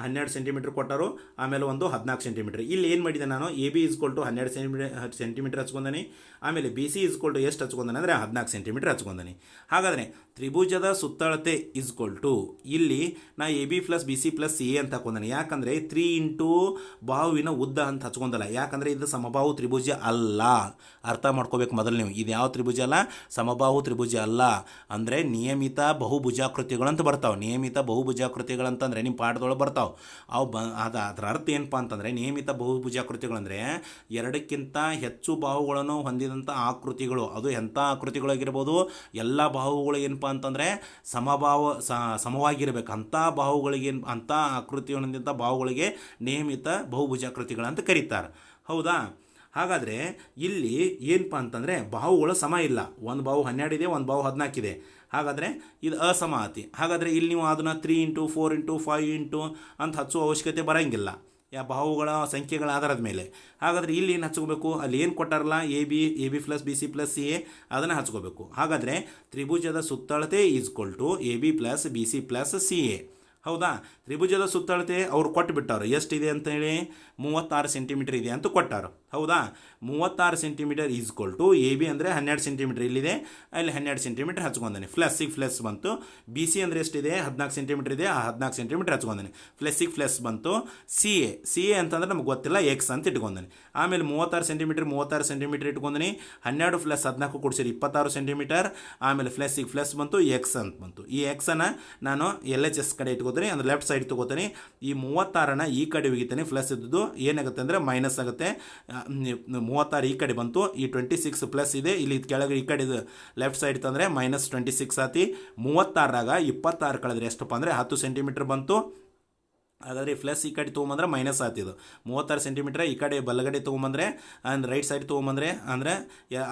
ಹನ್ನೆರಡು ಸೆಂಟಿಮೀಟರ್ ಕೊಟ್ಟರು. ಆಮೇಲೆ ಒಂದು ಹದಿನಾಲ್ಕು ಸೆಂಟಿಮೀಟರ್ ಇಲ್ಲಿ ಏನು ಮಾಡಿದೆ ನಾನು? A B is equal to ಹನ್ನೆರಡು ಸೆಂಟಿಮೀಟರ್ ಸೆಂಟಿಮೀಟರ್ ಹಚ್ಕೊಂಡನಿ. ಆಮೇಲೆ ಬಿ ಸಿ ಇಸ್ಕೊಲ್ ಟು ಎಷ್ಟು ಹಚ್ಕೊಂಡನೆ ಅಂದರೆ, ಹದಿನಾಲ್ಕು ಸೆಂಟಿಮೀಟರ್ ಹಚ್ಕೊಂಡನಿ. ಹಾಗಾದರೆ ತ್ರಿಭುಜದ ಸುತ್ತಳತೆ ಇಸ್ಕೊಲ್ ಟು, ಇಲ್ಲಿ ನಾ A B plus B C plus A ಅಂತ ಹಾಕೊಂಡನಿ. ಯಾಕಂದರೆ ತ್ರೀ ಇಂಟು ಬಾವಿನ ಉದ್ದ ಅಂತ ಹಚ್ಕೊಂಡಲ್ಲ. ಯಾಕಂದರೆ ಇದು ಸಮಬಾಹು ತ್ರಿಭುಜ ಅಲ್ಲ. ಅರ್ಥ ಮಾಡ್ಕೋಬೇಕು ಮೊದಲು. ನೀವು, ಇದು ಯಾವ ತ್ರಿಭುಜ ಅಲ್ಲ? ಸಮಬಾಹು ತ್ರಿಭುಜ ಅಲ್ಲ. ಅಂದರೆ ನಿಯಮಿತ ಬಹುಭುಜಾಕೃತಿಗಳಂತ ಬರ್ತಾವೆ. ನಿಯಮಿತ ಬಹುಭುಜಾಕೃತಿಗಳಂತಂದರೆ ನಿಮ್ಮ ಪಾಠದೊಳಗೆ ಬರ್ತಾವೆ. ಅವು ಬ, ಅದು, ಅದರ ಅರ್ಥ ಏನಪ್ಪ ಅಂತಂದರೆ, ನಿಯಮಿತ ಬಹುಭುಜಾಕೃತಿಗಳಂದರೆ ಎರಡಕ್ಕಿಂತ ಹೆಚ್ಚು ಬಾಹುಗಳನ್ನು ಹೊಂದಿದಂಥ ಆಕೃತಿಗಳು. ಅದು ಎಂಥ ಆಕೃತಿಗಳಾಗಿರ್ಬೋದು? ಎಲ್ಲ ಬಾಹುಗಳು ಏನಪ್ಪ ಅಂತಂದರೆ ಸಮಭಾವ ಸಮವಾಗಿರ್ಬೇಕು. ಅಂಥ ಬಾಹುಗಳಿಗೆ ಅಂಥ ಆಕೃತಿ ಹೊಂದಿದಂಥ ಬಾಹುಗಳಿಗೆ ನಿಯಮಿತ ಬಹುಭುಜಾಕೃತಿಗಳಂತ ಕರೀತಾರೆ. ಹೌದಾ? ಹಾಗಾದರೆ ಇಲ್ಲಿ ಏನಪ್ಪ ಅಂತಂದರೆ ಬಾಹುಗಳು ಸಮ ಇಲ್ಲ. ಒಂದು ಬಾವು ಹನ್ನೆರಡು ಇದೆ, ಒಂದು ಬಾವು ಹದಿನಾಲ್ಕಿದೆ ಹಾಗಾದರೆ ಇದು ಅಸಮಾತಿ ಹಾಗಾದರೆ ಇಲ್ಲಿ ನೀವು ಅದನ್ನು three into four into five into ಅಂತ ಹಚ್ಚುವ ಅವಶ್ಯಕತೆ ಬರೋಂಗಿಲ್ಲ. ಯಾ ಬಾಹುಗಳ ಸಂಖ್ಯೆಗಳ ಆಧಾರದ ಮೇಲೆ. ಹಾಗಾದರೆ ಇಲ್ಲಿ ಏನು ಹಚ್ಕೋಬೇಕು? ಅಲ್ಲಿ ಏನು ಕೊಟ್ಟಾರಲ್ಲ? A B A B plus B C plus C A ಅದನ್ನು ಹಚ್ಕೋಬೇಕು. ಹಾಗಾದರೆ ತ್ರಿಭುಜದ ಸುತ್ತಳತೆ is equal to A B plus B C plus C A ಹೌದಾ? ತ್ರಿಭುಜದ ಸುತ್ತಳತೆ ಅವ್ರು ಕೊಟ್ಟು ಬಿಟ್ಟಾರು ಎಷ್ಟಿದೆ ಅಂತೇಳಿ ಮೂವತ್ತಾರು ಸೆಂಟಿಮೀಟ್ರ್ ಇದೆ ಅಂತ ಕೊಟ್ಟಾರು. ಹೌದಾ? ಮೂವತ್ತಾರು centimetre is equal to A B ಅಂದರೆ ಹನ್ನೆರಡು ಸೆಂಟಿಮೀಟರ್ ಇಲ್ಲಿದೆ. ಅಲ್ಲಿ ಹನ್ನೆರಡು ಸೆಂಟಿಮೀಟರ್ ಹಚ್ಕೊಂಡಾನೆ ಫ್ಲಸ್ಸಿಗೆ ಫ್ಲೆಸ್ ಬಂತು. ಬಿ ಸಿ ಅಂದರೆ ಎಷ್ಟಿದೆ? ಹದಿನಾಲ್ಕು ಸೆಂಟಿಮೀಟರ್ ಇದೆ. ಆ ಹದಿನಾಲ್ಕು ಸೆಂಟಿಮೀಟರ್ ಹಚ್ಕೊಂಡಾನೆ ಫ್ಲೆಸ್ಸಿಗೆ ಫ್ಲೆಸ್ ಬಂತು. ಸಿ ಎ ಸಿ ಎ ಅಂತಂದ್ರೆ ನಮ್ಗೆ ಗೊತ್ತಿಲ್ಲ. ಎಕ್ಸ್ ಅಂತ ಇಟ್ಕೊಂಡಾನೆ. ಆಮೇಲೆ ಮೂವತ್ತಾರು ಸೆಂಟಿಮೀಟರ್ ಮೂವತ್ತಾರು ಸೆಂಟಿಮೀಟರ್ ಇಟ್ಕೊಂಡನಿ. ಹನ್ನೆರಡು ಪ್ಲಸ್ ಹದಿನಾಲ್ಕು ಕೊಡ್ಸಿರಿ. ಇಪ್ಪತ್ತಾರು ಸೆಂಟಿಮೀಟರ್ ಆಮೇಲೆ ಫ್ಲೆಸ್ಸಿಗೆ ಫ್ಲಸ್ ಬಂತು. ಎಕ್ಸ್ ಅಂತ ಬಂತು. ಈ ಎಕ್ಸನ್ನು ನಾನು ಎಲ್ ಎಚ್ ಎಸ್ ಕಡೆ ಇಟ್ಕೋತೀನಿ. ಅಂದ್ರೆ ಲೆಫ್ಟ್ ಸೈಡ್ ತೊಗೋತೀನಿ ಈ ಮೂವತ್ತಾರನ ಈ ಕಡೆ ಒಗಿತೀನಿ. ಪ್ಲಸ್ ಇದ್ದದ್ದು ಏನಾಗುತ್ತೆ ಅಂದರೆ ಮೈನಸ್ ಆಗುತ್ತೆ. ಮೂವತ್ತಾರು ಈ ಕಡೆ ಬಂತು. ಈ ಟ್ವೆಂಟಿ ಸಿಕ್ಸ್ ಪ್ಲಸ್ ಇದೆ. ಇಲ್ಲಿ ಕೆಳಗೆ ಈ ಕಡೆ ಲೆಫ್ಟ್ ಸೈಡ್ ತಂದರೆ ಮೈನಸ್ ಟ್ವೆಂಟಿ ಸಿಕ್ಸ್ ಆತಿ. ಮೂವತ್ತಾರಾಗ ಇಪ್ಪತ್ತಾರು ಕಳೆದ್ರೆ ಎಷ್ಟಪ್ಪ ಅಂದರೆ ಹತ್ತು ಸೆಂಟಿಮೀಟ್ರ್ ಬಂತು. ಹಾಗಾದರೆ ಪ್ಲಸ್ ಈ ಕಡೆ ತೊಗೊಂಬಂದ್ರೆ ಮೈನಸ್ ಆಗ್ತಿದ್ದು ಮೂವತ್ತಾರು ಸೆಂಟಿಮೀಟ್ರ್ ಈ ಕಡೆ ಬಲಗಡೆ ತೊಗೊಂಬಂದ್ರೆ ಆ್ಯಂಡ್ ರೈಟ್ ಸೈಡ್ ತೊಗೊಂಬಂದ್ರೆ ಅಂದರೆ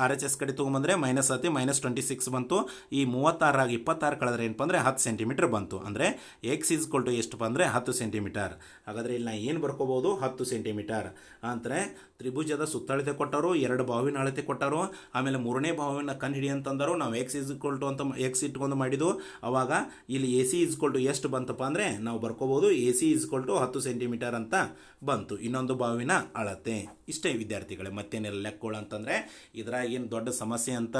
ಆರ್ ಎಚ್ ಎಸ್ ಕಡೆ ತೊಗೊಂಬಂದ್ರೆ ಮೈನಸ್ ಆತಿ ಮೈನಸ್ ಟ್ವೆಂಟಿ ಸಿಕ್ಸ್ ಬಂತು. ಈ ಮೂವತ್ತಾರಾಗಿ ಇಪ್ಪತ್ತಾರು ಕಳೆದ್ರೆ ಏನಪ್ಪ ಅಂದರೆ ಹತ್ತು ಸೆಂಟಿಮೀಟ್ರ್ ಬಂತು. ಅಂದರೆ ಎಕ್ಸ್ ಈಸ್ ಟು ಎಷ್ಟು ಅಂದರೆ ಹತ್ತು ಸೆಂಟಿಮೀಟರ್ ಹಾಗಾದರೆ ಇಲ್ಲಿ ನಾ ಏನು ಬರ್ಕೋಬೋದು? ಹತ್ತು ಸೆಂಟಿಮೀಟರ್ ಅಂದರೆ ತ್ರಿಭುಜದ ಸುತ್ತಳತೆ ಕೊಟ್ಟರು, ಎರಡು ಬಾವಿನ ಅಳತೆ ಕೊಟ್ಟರು, ಆಮೇಲೆ ಮೂರನೇ ಬಾವಿನ ಕಣ್ ಹಿಡಿ ಅಂತಂದರು ನಾವು ಎಕ್ಸ್ ಇಸ್ ಟು ಅಂತ ಎಕ್ಸ್ ಇಟ್ಕೊಂಡು ಮಾಡಿದ್ದು. ಅವಾಗ ಇಲ್ಲಿ ಎ ಸಿ ಇಸ್ ಟು ಎಷ್ಟು ಬಂತಪ್ಪ ಅಂದರೆ ನಾವು ಬರ್ಕೋಬೋದು ಎ ಸಿ ಟು ಹತ್ತು ಸೆಂಟಿಮೀಟರ್ ಅಂತ ಬಂತು. ಇನ್ನೊಂದು ಬಾವಿನ ಅಳತೆ. ಇಷ್ಟೇ ವಿದ್ಯಾರ್ಥಿಗಳೇ, ಮತ್ತೇನೆಲ್ಲ. ಲೆಕ್ಕಗಳು ಅಂತಂದರೆ ಇದ್ರಾಗೇನು ದೊಡ್ಡ ಸಮಸ್ಯೆ ಅಂತ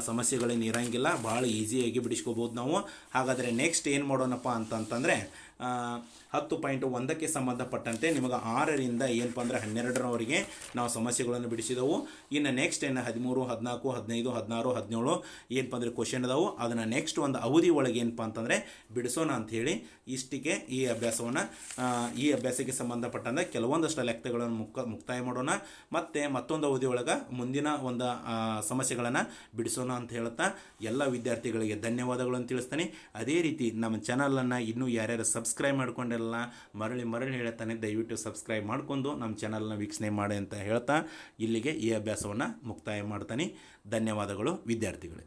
ಸಮಸ್ಯೆಗಳೇನು ಇರಂಗಿಲ್ಲ. ಭಾಳ ಈಸಿಯಾಗಿ ಬಿಡಿಸ್ಕೋಬೋದು ನಾವು. ಹಾಗಾದರೆ ನೆಕ್ಸ್ಟ್ ಏನು ಮಾಡೋಣಪ್ಪ ಅಂತಂತಂದರೆ ಹತ್ತು ಪಾಯಿಂಟ್ ಒಂದಕ್ಕೆ ಸಂಬಂಧಪಟ್ಟಂತೆ ನಿಮಗೆ ಆರರಿಂದ ಏನಪ್ಪ ಅಂದರೆ ಹನ್ನೆರಡರವರೆಗೆ ನಾವು ಸಮಸ್ಯೆಗಳನ್ನು ಬಿಡಿಸಿದವು. ಇನ್ನು ನೆಕ್ಸ್ಟ್ ಏನು? ಹದಿಮೂರು, ಹದಿನಾಲ್ಕು, ಹದಿನೈದು, ಹದಿನಾರು, ಹದಿನೇಳು ಏನಪ್ಪ ಅಂದರೆ ಕ್ವಶನ್ ಅದಾವು. ಅದನ್ನು ನೆಕ್ಸ್ಟ್ ಒಂದು ಅವಧಿ ಒಳಗೆ ಏನಪ್ಪ ಅಂತಂದರೆ ಬಿಡಿಸೋಣ ಅಂಥೇಳಿ ಇಷ್ಟಿಗೆ ಈ ಅಭ್ಯಾಸವನ್ನು ಈ ಅಭ್ಯಾಸಕ್ಕೆ ಸಂಬಂಧಪಟ್ಟಂತೆ ಕೆಲವೊಂದಷ್ಟು ಲೆಕ್ಕಗಳನ್ನು ಮುಕ್ ಮುಕ್ತಾಯ ಮಾಡೋಣ. ಮತ್ತು ಮತ್ತೊಂದು ಅವಧಿ ಒಳಗೆ ಮುಂದಿನ ಒಂದು ಸಮಸ್ಯೆಗಳನ್ನು ಬಿಡಿಸೋಣ ಅಂತ ಹೇಳ್ತಾ ಎಲ್ಲ ವಿದ್ಯಾರ್ಥಿಗಳಿಗೆ ಧನ್ಯವಾದಗಳನ್ನು ತಿಳಿಸ್ತಾನೆ. ಅದೇ ರೀತಿ ನಮ್ಮ ಚಾನಲನ್ನು ಇನ್ನೂ ಯಾರ್ಯಾರು ಸಬ್ಸ್ಕ್ರೈಬ್ ಮಾಡ್ಕೊಂಡೆಲ್ಲ ಮರಳಿ ಮರಳಿ ಹೇಳ್ತಾನೆ ದಯವಿಟ್ಟು ಸಬ್ಸ್ಕ್ರೈಬ್ ಮಾಡಿಕೊಂಡು ನಮ್ಮ ಚಾನಲ್ನ ವೀಕ್ಷಣೆ ಮಾಡಿ ಅಂತ ಹೇಳ್ತಾ ಇಲ್ಲಿಗೆ ಈ ಅಭ್ಯಾಸವನ್ನು ಮುಕ್ತಾಯ ಮಾಡ್ತಾನೆ. ಧನ್ಯವಾದಗಳು ವಿದ್ಯಾರ್ಥಿಗಳೇ.